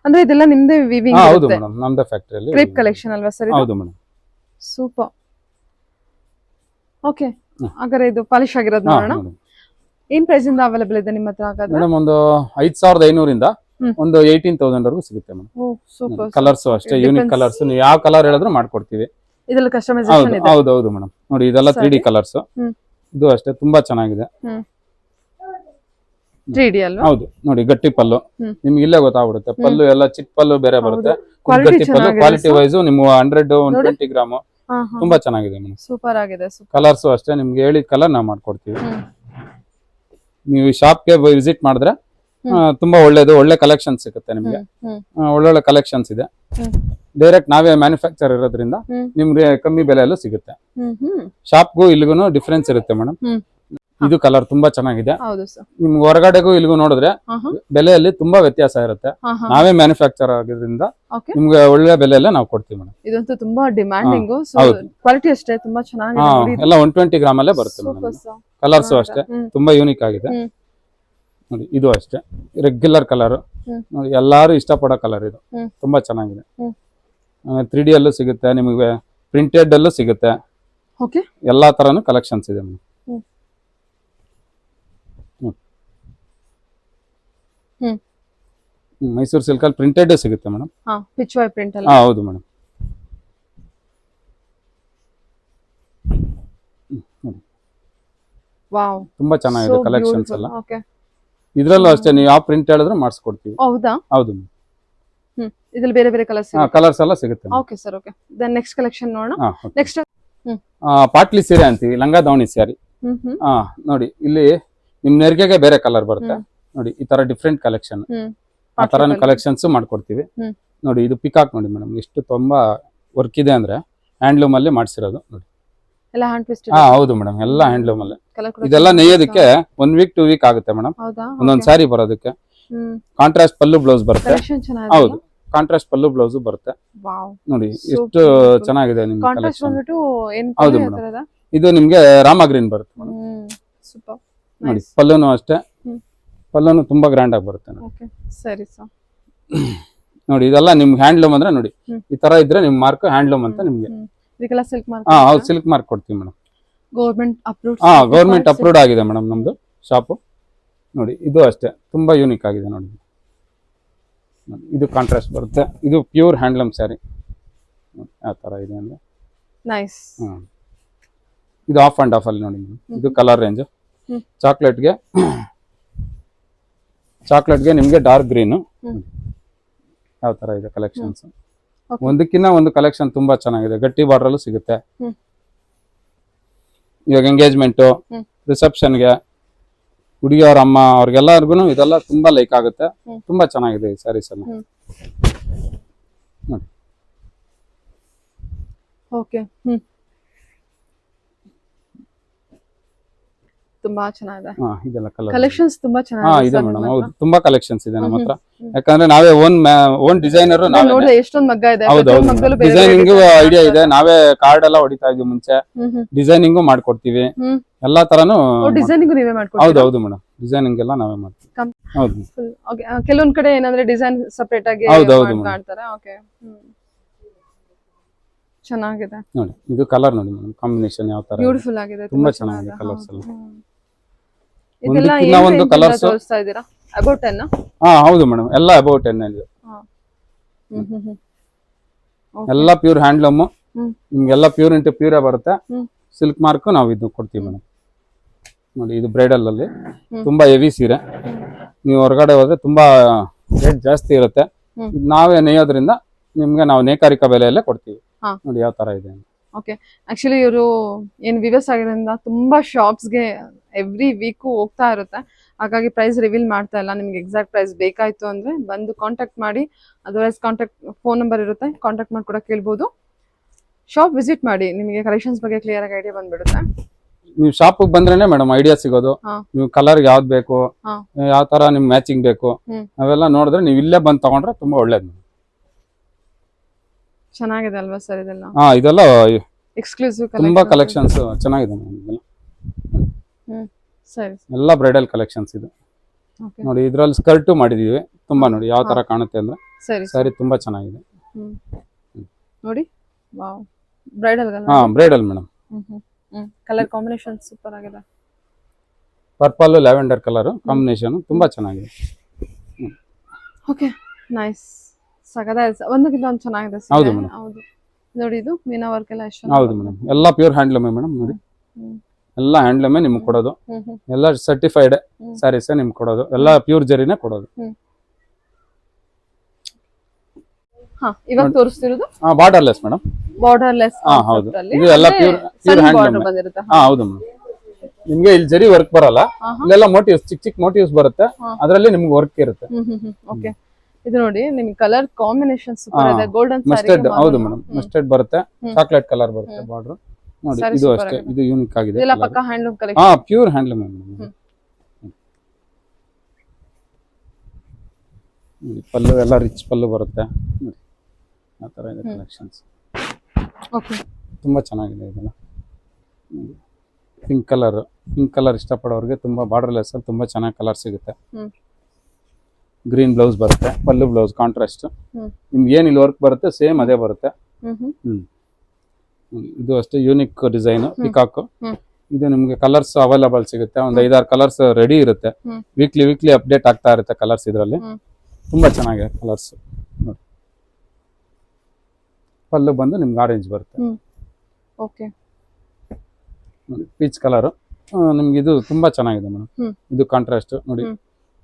ಅಂದ್ರೆ ಇದೆಲ್ಲ ನಿಮ್ದೇ ವಿವಿಂಗ್ ಹಾ ಹೌದು ಮೇಡಂ ನಮ್ದೇ ಫ್ಯಾಕ್ಟ್ರಿಯಲ್ಲಿ ಕ್ರೇಪ್ ಕಲೆಕ್ಷನ್ ಅಲ್ವಾ ಸರ್ ಹೌದು ಮೇಡಮ್. Super okay. ಹಾಗಾದ್ರೆ ಇದು ಪಾಲಿಶ್ ಆಗಿರೋದು ನೋಡೋಣ. ಏನ್ ಪ್ರೈಸ್ ಇಂದ ಅವೈಲೇಬಲ್ ಇದೆ ನಿಮ್ಮ ಹತ್ರ ಹಾಗಾದ್ರೆ? ಮೇಡಮ್ ಒಂದು ಐದ್ ಸಾವಿರದ ಐನೂರಿಂದ ಒಂದು ಏಯ್ಟೀನ್ ತೌಸಂಡ್ ವರೆಗೂ ಸಿಗುತ್ತೆ ಮೇಡಮ್. ಓ ಸೂಪರ್ ಕಲರ್ಸ್ ಅಷ್ಟೇ ಯೂನಿಕ್ ಕಲರ್ಸ್ ನೀವು ಯಾವ ಕಲರ್ ಹೇಳಿದ್ರು ಮಾಡ್ಕೊಡ್ತೀವಿ. ಕೊಡ್ತೀವಿ ಹೌದು ಕಸ್ಟಮೈಸೇಷನ್ ಇದೆ. ಹೌದು ಹೌದು ಮೇಡಮ್. ನೋಡಿ ಇದೆಲ್ಲ ತ್ರೀ ಡಿ ಕಲರ್ಸ್ ಇದು ಅಷ್ಟೇ ತುಂಬಾ ಚೆನ್ನಾಗಿದೆ. ತ್ರೀ ಡಿ ಅಲ್ವಾ? ಹೌದು ನೋಡಿ ಗಟ್ಟಿ ಪಲ್ಲು. ನಿಮ್ಗೆ ಇಲ್ಲೇ ಗೊತ್ತಾಗ್ಬಿಡುತ್ತೆ. ಪಲ್ಲು ಎಲ್ಲ ಚಿಕ್ಕ ಪಲ್ಲು ಬೇರೆ ಬರುತ್ತೆ. ಗಟ್ಟಿ ಪಲ್ಲು ಕ್ವಾಲಿಟಿ. ವೈಸ್ ನಿಮ್ಮ ಹಂಡ್ರೆಡ್ ಒನ್. Twenty gram. ತುಂಬಾ ಚೆನ್ನಾಗಿದೆ ಮೇಡಮ್. ಸೂಪರ್ ಆಗಿದೆ ಸೂಪರ್ ಕಲರ್ಸ್ ಅಷ್ಟೇ ನಿಮ್ಗೆ ಹೇಳಿದ ಕಲರ್ ನಾವು ಮಾಡ್ಕೊಡ್ತೀವಿ. ನೀವು ಶಾಪ್ಗೆ ವಿಸಿಟ್ ಮಾಡಿದ್ರೆ ತುಂಬಾ ಒಳ್ಳೇದು ಒಳ್ಳೆ ಕಲೆಕ್ಷನ್ ಸಿಗುತ್ತೆ ನಿಮ್ಗೆ. ಒಳ್ಳೊಳ್ಳೆ ಕಲೆಕ್ಷನ್ಸ್ ಇದೆ. ಡೈರೆಕ್ಟ್ ನಾವೇ ಮ್ಯಾನುಫ್ಯಾಕ್ಚರ್ ಇರೋದ್ರಿಂದ. ನಿಮ್ಗೆ ಕಮ್ಮಿ ಬೆಲೆಯಲ್ಲೂ ಸಿಗುತ್ತೆ. ಶಾಪ್ಗೂ ಇಲ್ಲಿಗೂ ಡಿಫ್ರೆನ್ಸ್ ಇರುತ್ತೆ ಮೇಡಮ್. ಇದು ಕಲರ್ ತುಂಬಾ ಚೆನ್ನಾಗಿದೆ. ಹೌದು ಸರ್ ನಿಮ್ಗೆ ಹೊರಗಡೆಗೂ ಇಲ್ಲಿಗೂ ನೋಡಿದ್ರೆ ಬೆಲೆಯಲ್ಲಿ ತುಂಬಾ ವ್ಯತ್ಯಾಸ ಇರುತ್ತೆ. ನಾವೇ ಮ್ಯಾನುಫ್ಯಾಕ್ಚರ್ ಆಗಿದ್ರಿಂದ ನಿಮ್ಗೆ ಒಳ್ಳೆ ಬೆಲೆಯಲ್ಲೇ ನಾವು ಕೊಡ್ತೀವಿ ಮೇಡಮ್ ಇದಂತೂ ತುಂಬಾ ಡಿಮ್ಯಾಂಡಿಂಗ್. ಕ್ವಾಲಿಟಿ ಅಷ್ಟೇ ತುಂಬಾ ಚೆನ್ನಾಗಿ ಎಲ್ಲ ಒನ್ ಟ್ವೆಂಟಿ ಗ್ರಾಮ್ ಅಲ್ಲೇ ಬರುತ್ತೆ ಕಲರ್ಸ್ ಅಷ್ಟೇ. ತುಂಬಾ ಯೂನಿಕ್ ಆಗಿದೆ. ನೋಡಿ ಇದು ಅಷ್ಟೇ. ರೆಗ್ಯುಲರ್ ಕಲರ್ ನೋಡಿ ಎಲ್ಲಾರು ಇಷ್ಟಪಡೋ ಕಲರ್ ಇದು. ತುಂಬಾ ಚೆನ್ನಾಗಿದೆ. ತ್ರೀ ಡಿ ಅಲ್ಲೂ ಸಿಗುತ್ತೆ ನಿಮಗೆ ಪ್ರಿಂಟೆಡ್ ಅಲ್ಲೂ ಸಿಗುತ್ತೆ. ಓಕೆ ಎಲ್ಲಾ ತರನು ಕಲೆಕ್ಷನ್ಸ್ ಇದೆ madam hmm. Hmm. Mysore silk ಅಲ್ಲಿ ಪ್ರಿಂಟೆಡ್ ಸಿಗುತ್ತೆ ಮೇಡಮ್ ವೈ ಪ್ರಿಂಟ್ ಅಲ್ಲ? ಹಾ ಹೌದು ಮೇಡಮ್ ವಾವ್. ತುಂಬಾ ಚೆನ್ನಾಗಿದೆ ಕಲೆಕ್ಷನ್ಸ್ ಎಲ್ಲ. ಓಕೆ ಇದ್ರಲ್ಲೂ ಅಷ್ಟೇ ನೀವು ಯಾವ ಪ್ರಿಂಟ್ ಹೇಳಿದ್ರು ಮಾಡಿಸ್ಕೊಡ್ತೀವಿ. ಹೌದಾ? ಹೌದು ಹ್ಮ್ ಇದ್ರಲ್ಲಿ ಬೇರೆ ಬೇರೆ ಕಲರ್ಸ್ ಕಲರ್ಸ್ ಎಲ್ಲ ಸಿಗುತ್ತೆ madam. Okay sir okay then next collection ನೋಡೋಣ. ಹಾ okay. ನೆಕ್ಸ್ಟ್ ಆ, ಪಾಟ್ಲಿ ಸೀರೆ ಅಂತೀವಿ ಲಂಗ ದಾವಣಿ ಸ್ಯಾರಿ. ಹ್ಮ್ ಹ್ಮ್. ಹಾ ನೋಡಿ ಇಲ್ಲಿ ನಿಮ್ ನೆರಿಗೆಗೆ ಬೇರೆ ಕಲರ್ ಬರುತ್ತೆ. ಹ್ಮ್. ನೋಡಿ ಈ ತರ ಡಿಫ್ರೆಂಟ್ ಕಲೆಕ್ಷನ್ ಆ ತರ ಕಲೆಕ್ಷನ್ಸ್ ಮಾಡ್ಕೊಡ್ತೀವಿ. ನೋಡಿ ಇದು ಪಿಕಾಕ್ ನೋಡಿ ಮೇಡಮ್. ಎಷ್ಟು ತುಂಬಾ ವರ್ಕ್ ಇದೆ ಅಂದ್ರೆ ಹ್ಯಾಂಡ್ಲೂಮ್ ಅಲ್ಲಿ ಮಾಡಿಸಿರೋದು ನೋಡಿ. ಹಾ ಹೌದು ಮೇಡಮ್. ಎಲ್ಲ ಹ್ಯಾಂಡ್ಲೂಮ್ ಅಲ್ಲೇ. ಇದೆಲ್ಲ ನೇಯೋದಕ್ಕೆ ಒನ್ ವೀಕ್ ಟೂ ವೀಕ್ ಆಗುತ್ತೆ ಮೇಡಮ್. ಒಂದೊಂದ್ ಸಾರಿ ಬರೋದಕ್ಕೆ. ಕಾಂಟ್ರಾಸ್ಟ್ ಪಲ್ಲು ಬ್ಲೌಸ್ ಬರುತ್ತೆ. ಹೌದು. ಕಾಂಟ್ರಾಸ್ಟ್ ಪಲ್ಲು ಬ್ಲೌಸ್ ಬರುತ್ತೆ. ನೋಡಿ ಎಷ್ಟು ಚೆನ್ನಾಗಿದೆ ನಿಮ್ಗೆ ಕಲೆಕ್ಷನ್ ಹೌದು ಮೇಡಮ್. ಇದು? ನಿಮ್ಗೆ ರಾಮ ಗ್ರೀನ್ ಬರುತ್ತೆ ನೋಡಿ ಪಲ್ಲುನು ಅಷ್ಟೇ. ಪಲ್ಲುನು ತುಂಬಾ ಗ್ರ್ಯಾಂಡ್ ಆಗಿ ಬರುತ್ತೆ ನೋಡಿ. ಓಕೆ ಸರಿ ಸರ್ ನೋಡಿ ಇದೆಲ್ಲ ನಿಮ್ಗೆ ಹ್ಯಾಂಡ್ಲೂಮ್ ಅಂದ್ರೆ ನೋಡಿ ಈ ತರ ಇದ್ರೆ ನಿಮ್ ಮಾರ್ಕ್ ಹ್ಯಾಂಡ್ಲೂಮ್ ಅಂತ ನಿಮ್ಗೆ. ಇದಕ್ಕೆಲ್ಲ ಸಿಲ್ಕ್ ಮಾರ್ಕ್ ಹಾ ಹೌದು ಸಿಲ್ಕ್ ಮಾರ್ಕ್ ಕೊಡ್ತೀವಿ ಮೇಡಮ್. ಗೌರ್ಮೆಂಟ್ ಅಪ್ರೂವ್ ಹಾ ಗೌರ್ಮೆಂಟ್ ಅಪ್ರೂವ್ಡ್ ಆಗಿದೆ ಮೇಡಮ್ ನಮ್ದು ಶಾಪು. ನೋಡಿ ಇದು ಅಷ್ಟೇ ತುಂಬಾ ಯೂನಿಕ್ ಆಗಿದೆ ನೋಡಿ. ನೋಡಿ, ಇದು ಕಾಂಟ್ರಾಸ್ಟ್ ಬರುತ್ತೆ. ಇದು ಪ್ಯೂರ್ ಹ್ಯಾಂಡ್ಲೂಮ್ ಸ್ಯಾರಿ ಆ ತರ ಇದೆ ಅಂದ್ರೆ. Nice hmm. ಇದು ಆಫ್ ಅಂಡ್ ಆಫ್ ಅಲ್ಲಿ ನೋಡಿ. ಇದು ಕಲರ್ ರೇಂಜ್ ಹ್ಮ್. ಚಾಕ್ಲೇಟ್ಗೆ ಚಾಕ್ಲೇಟ್ಗೆ ನಿಮಗೆ ಡಾರ್ಕ್ ಗ್ರೀನು. ಯಾವ ತರ ಇದೆ ಕಲೆಕ್ಷನ್ಸ್. ಒಂದಕ್ಕಿಂತ ಒಂದು ಕಲೆಕ್ಷನ್ ತುಂಬಾ ಚೆನ್ನಾಗಿದೆ. ಗಟ್ಟಿ ಬಾರ್ಡರಲ್ಲೂ ಸಿಗುತ್ತೆ. ಇವಾಗ ಎಂಗೇಜ್ಮೆಂಟು. ರಿಸೆಪ್ಷನ್ಗೆ ಹುಡುಗಿಯವ್ರ ಅಮ್ಮ ಅವ್ರಿಗೆಲ್ಲರಿಗೂ ಇದೆಲ್ಲ ತುಂಬಾ ಲೈಕ್ ಆಗುತ್ತೆ. ತುಂಬಾ ಚೆನ್ನಾಗಿದೆ ಈ ಸ್ಯಾರೀಸ್ ಎಲ್ಲ. ಓಕೆ ತುಂಬಾ ಚೆನ್ನಾಗಿದೆ. ಹಾ ಇದೆಲ್ಲ ಕಲರ್ ಕಲೆಕ್ಷನ್ಸ್ ತುಂಬಾ ಹಾ ಚೆನ್ನಾಗಿದೆ ಇದೆ sir ಮೇಡಮ್ ನಿಮ್ಮ ಹೌದು ಹತ್ರ. ತುಂಬಾ ಕಲೆಕ್ಷನ್ಸ್ ಇದೆ ನಮ್ಮ ಹತ್ರ. ಯಾಕಂದ್ರೆ ನಾವೇ ಓನ್ ಓನ್ ಡಿಸೈನರ್ ನಾನ್ ನಾವೇ ನೋಡಿದೆ ಎಷ್ಟೊಂದ್ ಮಗ್ಗ ಇದೆ. ಹೌದು ಪ್ರತಿಯೊಂದ್ ಮಗ್ಗಲ್ಲೂ ಬೇರೆ ಬೇರೆ ಡಿಸೈನಿಂಗ್ design ಐಡಿಯಾ ಇದೆ. ನಾವೇ ಕಾರ್ಡ್ ಎಲ್ಲ ಹೊಡಿತಾ ಇದ್ವಿ ಮುಂಚೆ. ಹ್ಮ್ ಹ್ಮ್. ಡಿಸೈನಿಂಗು ಮಾಡ್ಕೊಡ್ತೀವಿ. ಹ್ಮ್. ಎಲ್ಲಾ ತರನು ಡಿಸೈನಿಂಗ್ ನೀವೇ ಹೌದು ಮಾಡ್ಕೊಡ್ತೀರಾ? ಹೌದು ಮೇಡಮ್ ಡಿಸೈನಿಂಗ್ ಎಲ್ಲ ನಾವೇ ಮಾಡ್ತೀವಿ. ಕಂ- ಹೌದು. Full- okay. ಆ, ಕೆಲವೊಂದ್ ಕಡೆ ಏನಂದ್ರೆ ಡಿಸೈನ್ ಸಪರೇಟ್ ಆಗಿ ಹೌದು, ಹೌದು, madam. ಮಾಡ್ತಾರೆ? ಓಕೆ ಚೆನ್ನಾಗಿದೆ. ನೋಡಿ ಇದು ಕಲರ್ ನೋಡಿ ಮೇಡಮ್ ಕಾಂಬಿನೇಷನ್ ಯಾವ ತರ ಇದೆ. ಬ್ಯೂಟಿಫುಲ್ ಆಗಿದೆ ತುಂಬಾ ಚೆನ್ನಾಗಿದೆ ಕಲರ್ಸ್ ಎಲ್ಲ. ಹ್ಮ್. ಇದೆಲ್ಲ ಒಂದು ಕಲರ್ಸ್ ತೋರಿಸ್ತಾ ಇದ್ದೀರಾ? ಅಬೌಟ್ ಟೆನ್ ಹಾ ಹೌದು ಮೇಡಮ್ ಎಲ್ಲ ಅಬೌಟ್ ಟೆನ್ ಇದೆ. ಎಲ್ಲ ಪ್ಯೂರ್ ಹ್ಯಾಂಡ್ಲೂಮ್. ನಿಮ್ಗೆಲ್ಲ ಪ್ಯೂರ್ ಇಂಟು ಪ್ಯೂರೇ ಬರುತ್ತೆ. ಸಿಲ್ಕ್ ಮಾರ್ಕ್ ನಾವು ಇದು ಕೊಡ್ತೀವಿ ಮೇಡಮ್ ನೋಡಿ ಇದು ಬ್ರೈಡಲ್ ಅಲ್ಲಿ. ತುಂಬಾ ಹೆವಿ ಸೀರೆ. ನೀವು ಹೊರಗಡೆ ಹೋದ್ರೆ ತುಂಬಾ ರೇಟ್ ಜಾಸ್ತಿ ಇರುತ್ತೆ. ನಾವೇ ನೇಯೋದ್ರಿಂದ ನಿಮ್ಗೆ ನಾವು ನೇಕಾರಿಕಾ ಬೆಲೆಯಲ್ಲೇ ಕೊಡ್ತೀವಿ. ನೋಡಿ ಯಾವ ತರ ಇದೆ ಅಂತ. ಓಕೆ ಆಕ್ಚುಲಿ ಇವರು ಏನು ವಿವಸ್ ಆಗಿರೋದ್ರಿಂದ ತುಂಬಾ ಶಾಪ್ಸ್ಗೆ ಎವ್ರಿ ವೀಕು ಹೋಗ್ತಾ ಇರುತ್ತೆ. ಹಾಗಾಗಿ ಪ್ರೈಸ್ ರಿವೀಲ್ ಮಾಡ್ತಾ ಇಲ್ಲ. ನಿಮ್ಗೆ ಎಕ್ಸಾಕ್ಟ್ ಪ್ರೈಸ್ ಬೇಕಾಯಿತು ಅಂದ್ರೆ ಬಂದು ಕಾಂಟ್ಯಾಕ್ಟ್ ಮಾಡಿ. ಅದರ್ವೈಸ್ ಕಾಂಟ್ಯಾಕ್ಟ್ ಫೋನ್ ನಂಬರ್ ಇರುತ್ತೆ. ಕಾಂಟ್ಯಾಕ್ಟ್ ಮಾಡಿ ಕೂಡ ಕೇಳ್ಬೋದು ಶಾಪ್ ವಿಸಿಟ್ ಮಾಡಿ. ನಿಮಗೆ ಕಲೆಕ್ಷನ್ಸ್ ಬಗ್ಗೆ ಕ್ಲಿಯರ್ ಆಗಿ ಐಡಿಯಾ ಬಂದ್ಬಿಡುತ್ತೆ. ನೀವು ಶಾಪ್ ಬಂದ್ರೇನೆ ಮೇಡಮ್ ಐಡಿಯಾ ಸಿಗೋದು. ನೀವು ಕಲರ್ ಯಾವ್ದು ಬೇಕು ಯಾವ ತರ ನಿಮ್ ಮ್ಯಾಚಿಂಗ್ ಬೇಕು. ಅವೆಲ್ಲ ನೋಡಿದ್ರೆ ನೀವು ಇಲ್ಲೇ ಬಂದು ತಗೊಂಡ್ರೆ ತುಂಬಾ ಒಳ್ಳೇದು ಚೆನ್ನಾಗಿದೆ ಅಲ್ವಾ ಸರ್ ಇದೆಲ್ಲ? ಹಾ ಇದೆಲ್ಲ ಎಕ್ಸ್ಕ್ಲೂಸಿವ್ ತುಂಬಾ ಕಲೆಕ್ಷನ್ಸ್ ಚೆನ್ನಾಗಿದೆ madam ಇದೆಲ್ಲ. ಹ್ಮ್ ಸರಿ. ಎಲ್ಲ ಬ್ರೈಡಲ್ ಕಲೆಕ್ಷನ್ಸ್ ಇದು. ಓಕೆ ನೋಡಿ ಇದ್ರಲ್ಲಿ ಸ್ಕರ್ಟು ಮಾಡಿದೀವಿ. ತುಂಬಾ ನೋಡಿ ಯಾವ ತರ ಕಾಣುತ್ತೆ ಅಂದ್ರೆ. ಸರಿ ಸರಿ. ತುಂಬಾ ಚೆನ್ನಾಗಿದೆ. ಹ್ಮ್. ನೋಡಿ ವಾವ್. ಬ್ರೈಡಲ್ ಹಾ bridal madam. Hmm hmm hmm. Colour combination super ಆಗಿದೆ. ಪರ್ಪಲ್ ಲ್ಯಾವೆಂಡರ್ ಕಲರ್ ಕಾಂಬಿನೇಷನ್ ತುಂಬಾ ಚೆನ್ನಾಗಿದೆ. ಓಕೆ ನೈಸ್ ಸಗದಾಗಿದೆ ಒಂದಕ್ಕಿಂತ ಒಂದು ಚೆನ್ನಾಗಿದೆ ಸೀರೆ. ಹೌದು madam. ಹೌದು. ನೋಡಿ ಇದು ಮೀನಾ ವರ್ಕ್ ಎಲ್ಲ ಎಷ್ಟು ಹೌದು ಮೇಡಮ್. ಎಲ್ಲ ಪ್ಯೂರ್ ಹ್ಯಾಂಡ್ಲೂಮೇ ಮೇಡಮ್ ನೋಡಿ. ಹ್ಮ್. ಎಲ್ಲ ಹ್ಯಾಂಡ್ಲೂಮೇ ನಿಮ್ಗೆ ಕೊಡೋದು. ಹ್ಮ್ ಹ್ಮ್. ಎಲ್ಲ ಸರ್ಟಿಫೈಡ್ ಹ್ಮ್. ಸ್ಯಾರೀಸೇ ನಿಮ್ಗೆ ಕೊಡೋದು. ಎಲ್ಲ ಪ್ಯೂರ್ ಜರಿನೇ ಕೊಡೋದು. ಹಾ ಇವಾಗ ತೋರಿಸ್ತಿರೋದು? Borderless madam. ಬಾರ್ಡರ್ ಲೆಸ್ ಹಾ, ಹೌದು. ಇದು ಎಲ್ಲ pure- pure ಬಾರ್ಡರ್. ಬಂದಿರುತ್ತೆ. ಹಾ. ಹೌದು ಮೇಡಮ್. ನಿಮ್ಗೆ ಇಲ್ಲಿ ಜರಿ ವರ್ಕ್ ಬರಲ್ಲ. ಹಾ, ಹಾ. ಇಲ್ಲೆಲ್ಲ ಮೋಟಿವ್ಸ್ ಚಿಕ್ಕ ಚಿಕ್ಕ ಮೋಟಿವ್ಸ್ ಬರುತ್ತೆ. ಹಾ. ಅದರಲ್ಲಿ ನಿಮ್ಗೆ ವರ್ಕ್ ಇರುತ್ತೆ. ಹ್ಮ್ ಹ್ಮ್ ಹ್ಮ್. ಓಕೆ ಇದು ನೋಡಿ ನಿಮ್ಗೆ ಕಲರ್ ಕಾಂಬಿನೇಷನ್ ಸೂಪರ್ ಇದೆ. ಗೋಲ್ಡನ್ ಮಸ್ಟರ್ಡ್ ಹೌದು ಮೇಡಮ್ ಮಸ್ಟರ್ಡ್ ಬರುತ್ತೆ. ಚಾಕ್ಲೇಟ್ ಕಲರ್ ಬರುತ್ತೆ ಬಾರ್ಡರ್ ನೋಡಿ ಇದು ಅಷ್ಟೇ ಇದು ಯೂನಿಕ್ ಆಗಿದೆ ಇದೆಲ್ಲ. ಪಕ್ಕ ಹ್ಯಾಂಡ್ಲೂಮ್ ಹಾ ಪ್ಯೂರ್ ಹ್ಯಾಂಡ್ಲೂಮ್ ಇಲ್ಲಿ ಪಲ್ಲು ಎಲ್ಲ ರಿಚ್ ಪಲ್ಲು ಬರುತ್ತೆ. ಆ ತರ ಇದೆ. ಕಲೆಕ್ಷನ್ಸ್ ಓಕೆ ತುಂಬಾ ಚೆನ್ನಾಗಿದೆ ಇದೆಲ್ಲ. ಪಿಂಕ್ ಕಲರ್ ಪಿಂಕ್ ಕಲರ್ ಇಷ್ಟಪಡೋರಿಗೆ ತುಂಬಾ ಬಾರ್ಡರ್ಲೆಸ್ ಅಲ್ಲಿ ತುಂಬಾ ಚೆನ್ನಾಗಿ ಕಲರ್ ಸಿಗುತ್ತೆ. ಗ್ರೀನ್ ಬ್ಲೌಸ್ ಬರುತ್ತೆ ಪಲ್ಲು ಬ್ಲೌಸ್ ಕಾಂಟ್ರಾಸ್ಟ್. ನಿಮ್ಗೆ ಏನ್ ಇಲ್ಲಿ ವರ್ಕ್ ಬರುತ್ತೆ ಸೇಮ್ ಅದೇ ಬರುತ್ತೆ. ಹ್ಮ್. ಇದು ಅಷ್ಟೇ ಯೂನಿಕ್ ಡಿಸೈನ್ ಪಿಕಾಕ್ ಇದು ನಿಮ್ಗೆ ಕಲರ್ಸ್ ಅವೈಲಬಲ್ ಸಿಗುತ್ತೆ ಒಂದ್ ಐದಾರು ಕಲರ್ಸ್ ರೆಡಿ ಇರುತ್ತೆ. ವೀಕ್ಲಿ ವೀಕ್ಲಿ ಅಪ್ಡೇಟ್ ಆಗ್ತಾ ಇರುತ್ತೆ ಕಲರ್ಸ್ ಇದರಲ್ಲಿ. ತುಂಬಾ ಚೆನ್ನಾಗಿದೆ ಕಲರ್ಸ್ ನೋಡಿ. ಪಲ್ಲು ಬಂದು ನಿಮ್ಗೆ ಆರೆಂಜ್ ಬರುತ್ತೆ. ಓಕೆ ಪೀಚ್ ಕಲರ್ ನಿಮ್ಗೆ ಇದು ತುಂಬಾ ಚೆನ್ನಾಗಿದೆ ಮೇಡಮ್ ಇದು ಕಾಂಟ್ರಾಸ್ಟ್ ನೋಡಿ.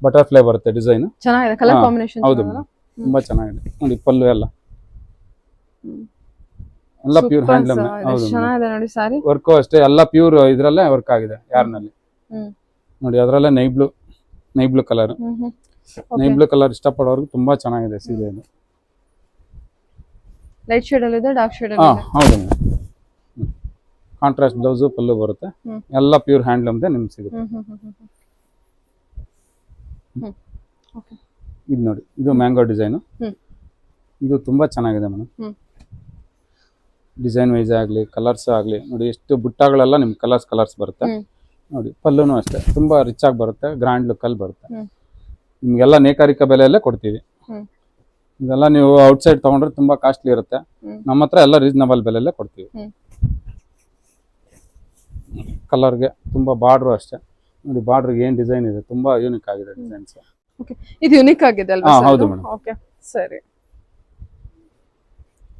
ಬಟರ್ಫ್ಲೈ ಬರುತ್ತೆ ಡಿಸೈನ್. ಚೆನ್ನಾಗಿದೆ ಕಲರ್ ಕಾಂಬಿನೇಷನ್ ಹೌದು ತುಂಬಾ ಚೆನ್ನಾಗಿದೆ. ನೋಡಿ ಪಲ್ಲು ಎಲ್ಲ. ಎಲ್ಲ ಪ್ಯೂರ್ ಹ್ಯಾಂಡ್ಲೂಮ್ ಹೌದು ಚೆನ್ನಾಗಿದೆ ನೋಡಿ ಸಾರಿ ವರ್ಕು ಅಷ್ಟೇ ಎಲ್ಲ ಪ್ಯೂರ್ ಇದ್ರಲ್ಲೇ ವರ್ಕ್ ಆಗಿದೆ ಯಾರ್ನಲ್ಲಿ? ನೋಡಿ ಅದರಲ್ಲೇ navy blue navy blue colour navy blue colour ಇಷ್ಟಪಡೋರ್ಗು ತುಂಬಾ ಚೆನ್ನಾಗಿದೆ ಸೀರೆ ಇದು. ಲೈಟ್ ಶೇಡ್ ಅಲ್ಲಿ ಇದೆ ಡಾರ್ಕ್ ಶೇಡ್ ಅಲ್ಲಿ ಹೌದು ಕಾಂಟ್ರಾಸ್ಟ್ ಬ್ಲೌಸು ಪಲ್ಲು ಬರುತ್ತೆ. ಎಲ್ಲ ಪ್ಯೂರ್ ಹ್ಯಾಂಡ್ಲೂಮ್ದೆ ನಿಮ್ಗೆ ಸಿಗುತ್ತೆ ಹ್ಮ್ ಹ್ಮ್ ಹ್ಮ್ ಹ್ಮ್ ಹ್ಮ್ ಓಕೆ ಇದು ನೋಡಿ ಇದು ಮ್ಯಾಂಗೋ ಡಿಸೈನು. ಇದು ತುಂಬಾ ಚೆನ್ನಾಗಿದೆ ಮೇಡಮ್. ಡಿಸೈನ್ ವೈಸ್ ಆಗಲಿ ಕಲರ್ಸ್ ಆಗಲಿ ನೋಡಿ ಎಷ್ಟು ಬುಟ್ಟಗಳೆಲ್ಲ ನಿಮ್ಗೆ ಕಲರ್ಸ್ ಕಲರ್ಸ್ ಬರುತ್ತೆ. ನೋಡಿ ಪಲ್ಲುನು ಅಷ್ಟೇ. ತುಂಬಾ ರಿಚ್ ಆಗಿ ಬರುತ್ತೆ ಗ್ರ್ಯಾಂಡ್ ಲುಕ್ಕಲ್ಲಿ ಬರುತ್ತೆ. ನಿಮಗೆಲ್ಲ ನೇಕಾರಿಕಾ ಬೆಲೆಯಲ್ಲೇ ಕೊಡ್ತೀವಿ. ಇದೆಲ್ಲ ನೀವು ಔಟ್ಸೈಡ್ ತಗೊಂಡ್ರೆ ತುಂಬಾ ಕಾಸ್ಟ್ಲಿ ಇರುತ್ತೆ. ನಮ್ಮ ಹತ್ರ ಎಲ್ಲ ರೀಸನಬಲ್ ಬೆಲೆಯಲ್ಲೇ ಕೊಡ್ತೀವಿ. ಕಲರ್ಗೆ ತುಂಬಾ ಬಾರ್ಡ್ರು ಅಷ್ಟೇ. ನೋಡಿ ಬಾರ್ಡರ್ ಏನ್ ಡಿಸೈನ್ ಇದೆ ತುಂಬಾ ಯೂನಿಕ್ ಆಗಿದೆ ಡಿಸೈನ್ಸ್ ಇದು ಯುನಿಕ್ ಆಗಿದೆ ಅಲ್ವಾ ಹಾ, ಹೌದು ಮೇಡಂ madam. ಓಕೆ ಸರಿ.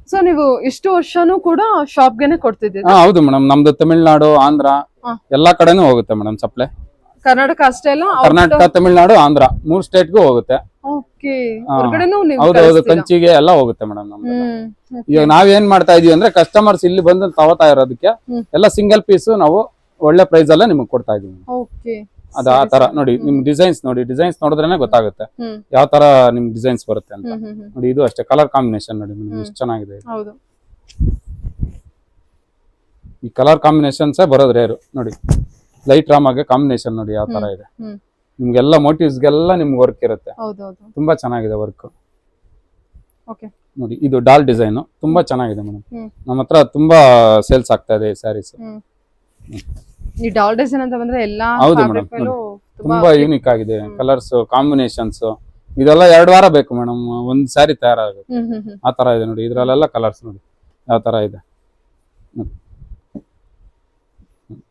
ಸೊ ನೀವು ಇಷ್ಟು ವರ್ಷನೂ ಕೂಡ ಶಾಪ್ಗೆನೆ ಕೊಡ್ತಿದ್ದೀರಿ? ಹಾ ಹೌದು ಮೇಡಮ್ ನಮ್ದು ತಮಿಳುನಾಡು ಆಂಧ್ರ ಹಾ. ಎಲ್ಲಾ ಕಡೆನೂ ಹೋಗುತ್ತೆ ಮೇಡಮ್ ಸಪ್ಲೈ ಕರ್ನಾಟಕ ಅಷ್ಟೇ ಅಲ್ಲ ಕರ್ನಾಟಕ ತಮಿಳುನಾಡು ಆಂಧ್ರ ಮೂರ್ ಸ್ಟೇಟ್ಗೂ ಹೋಗುತ್ತೆ. ಓಕೆ ಹಾ. ಹೊರಗಡೆನೂ ನೀವು ಹೌದು ಹೌದು. ಕಳಿಸ್ತೀರಾ? ಕಂಚಿಗೆ ಎಲ್ಲ ಹೋಗುತ್ತೆ ಮೇಡಮ್ ನಮ್ದು. ಇವಾಗ ನಾವೇನ್ ಮಾಡ್ತಾ ಇದೀವಿ ಅಂದ್ರೆ ಕಸ್ಟಮರ್ಸ್ ಇಲ್ಲಿ ಬಂದು ತಗೋತಾ ಇರೋದಕ್ಕೆ ಹ್ಮ್. ಎಲ್ಲ ಸಿಂಗಲ್ ಪೀಸ್ ನಾವು ಒಳ್ಳೆ ಪ್ರೈಸ್ ಅಲ್ಲ ನಿಮ್ಗೆ ಕೊಡ್ತಾ ಇದೀವಿ ಓಕೆ ಅದು ಆ ತರ ನೋಡಿ ನಿಮ್ ಡಿಸೈನ್ಸ್ ನೋಡಿ ಡಿಸೈನ್ಸ್ ನೋಡಿದ್ರೆ ಗೊತ್ತಾಗುತ್ತೆ. ಯಾವ ತರ ನಿಮ್ ಡಿಸೈನ್ಸ್ ಬರುತ್ತೆ ಅಂತ. ನೋಡಿ ಇದು ಅಷ್ಟೇ ಕಲರ್ ಕಾಂಬಿನೇಷನ್ ನೋಡಿ ಮೇಡಮ್ ಎಷ್ಟು ಚೆನ್ನಾಗಿದೆ ಇದು. ಹೌದು. ಈ ಕಲರ್ ಕಾಂಬಿನೇಷನ್ಸ್ ಬರೋದು ರೇರು ನೋಡಿ ಲೈಟ್ ರಾಮಾಗೆ ಕಾಂಬಿನೇಷನ್ ನೋಡಿ ಯಾವ ತರ ಇದೆ. ಹ್ಮ್. ನಿಮ್ಗೆಲ್ಲ ಮೋಟಿವ್ಸ್ಗೆಲ್ಲ ನಿಮ್ಗೆ ವರ್ಕ್ ಇರುತ್ತೆ. ಹೌದು ಹೌದು ತುಂಬಾ ಚೆನ್ನಾಗಿದೆ ವರ್ಕ್ ಓಕೆ ನೋಡಿ ಇದು ಡಾಲ್ ಡಿಸೈನ್ ತುಂಬಾ ಚೆನ್ನಾಗಿದೆ ಮೇಡಮ್. ಹ್ಮ್. ನಮ್ಮ ಹತ್ರ ತುಂಬಾ ಸೇಲ್ಸ್ ಆಗ್ತಾ ಇದೆ ಈ ಸ್ಯಾರೀಸ್ ಹ್ಮ್. ಈ ಡಾಲ್ ಡಿಸೈನ್ ಅಂತ ಬಂದ್ರೆ ಎಲ್ಲಾ ಹೌದು fabric ತುಂಬಾ ಯೂನಿಕ್ ಆಗಿದೆ. ಕಲರ್ಸ್ ಕಾಂಬಿನೇಷನ್ಸ್ ಇದೆಲ್ಲ ಎರಡು ವಾರ ಬೇಕು ಮೇಡಮ್ ಒಂದ್ ಸಾರಿ ತಯಾರಾಗುತ್ತೆ. ಹ್ಮ್ ಹ್ಮ್ ಹ್ಮ್. ಆ ತರ ಇದೆ ನೋಡಿ. ಇದ್ರಲ್ಲೆಲ್ಲ ಕಲರ್ಸ್ ನೋಡಿ. ಯಾವ ತರ ಇದೆ.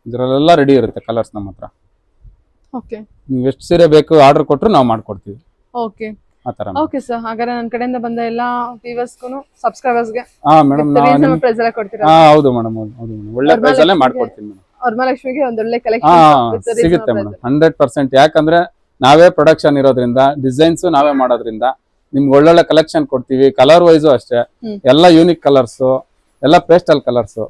ಇದರಲ್ಲೆಲ್ಲ ರೆಡಿ ಇರುತ್ತೆ ಕಲರ್ಸ್ ನಮ್ಮ ಹತ್ರ. ಓಕೆ ನೀವು ಎಷ್ಟು ಸೀರೆ ಬೇಕು ಆರ್ಡರ್ ಕೊಟ್ಟರು ನಾವು ಮಾಡ್ಕೊಡ್ತೀವಿ. ಓಕೆ ಆ ತರ ಓಕೆ ಸರ್ ಹಾಗಾದ್ರೆ ನನ್ನ ಕಡೆಯಿಂದ ಬಂದ ಎಲ್ಲಾ ವ್ಯೂವರ್ಸ್ಗೂ ಸಬ್ಸ್ಕ್ರೈಬರ್ಸ್ಗೆ ಹಾ ಮೇಡಮ್ ನಾವು ಪ್ರೈಸ್ ಎಲ್ಲ ಕೊಡ್ತೀರಾ? ಹಾ ಹೌದು ಮೇಡಮ್ ಹೌದು ಒಳ್ಳೆ ಮಾಡ್ಕೊಡ್ತೀನಿ ಮೇಡಮ್ ವರಮಹಾಲಕ್ಷ್ಮಿಗೆ ಒಂದೊಳ್ಳೆ ಕಲೆಕ್ಷನ್ ಸಿಗುತ್ತೆ ಮೇಡಮ್. Hundred percent. ಯಾಕಂದ್ರೆ ನಾವೇ ಪ್ರೊಡಕ್ಷನ್ ಇರೋದ್ರಿಂದ ಡಿಸೈನ್ಸ್ ನಾವೇ ಮಾಡೋದ್ರಿಂದ ನಿಮ್ಗೆ ಒಳ್ಳೊಳ್ಳೆ ಕಲೆಕ್ಷನ್ ಕೊಡ್ತೀವಿ. ಕಲರ್ ವೈಸು ಅಷ್ಟೇ. ಎಲ್ಲ ಯೂನಿಕ್ ಕಲರ್ಸ್ ಎಲ್ಲ ಪೇಸ್ಟಲ್ ಕಲರ್ಸ್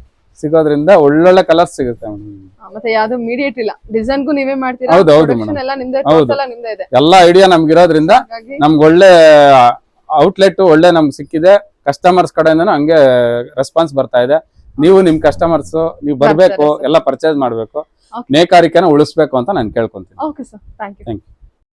ಸಿಗೋದ್ರಿಂದ ಒಳ್ಳೊಳ್ಳೆ ಕಲರ್ಸ್ ಸಿಗುತ್ತೆ ಮೇಡಮ್ ಮತ್ತೆ ಯಾವ್ದು ಮೀಡಿಯೇಟ್ ಇಲ್ಲ. ಡಿಸೈನ್ಗೂ ನೀವೇ ಮಾಡ್ತೀರಾ? ಹೌದು, ಹೌದು ಎಲ್ಲ ಹೌದು. ಐಡಿಯಾ ನಮ್ಗೆ ಇರೋದ್ರಿಂದ ನಮ್ಗೆ ಒಳ್ಳೆ ಔಟ್ಲೆಟ್ ಒಳ್ಳೆ ನಮ್ಗೆ ಸಿಕ್ಕಿದೆ. ಕಸ್ಟಮರ್ಸ್ ಕಡೆಯಿಂದನೂ ಹಂಗೆ ರೆಸ್ಪಾನ್ಸ್ ಬರ್ತಾ ಇದೆ. ನೀವು ನಿಮ್ ಕಸ್ಟಮರ್ಸ್ ನೀವು ಬರ್ಬೇಕು ಎಲ್ಲ ಪರ್ಚೇಸ್ ಮಾಡ್ಬೇಕು. ನೇಕಾರಿಕೆನ ಉಳಿಸ್ಬೇಕು ಅಂತ ನಾನು ಕೇಳ್ಕೊಂತೀನಿ. Okay sir thank you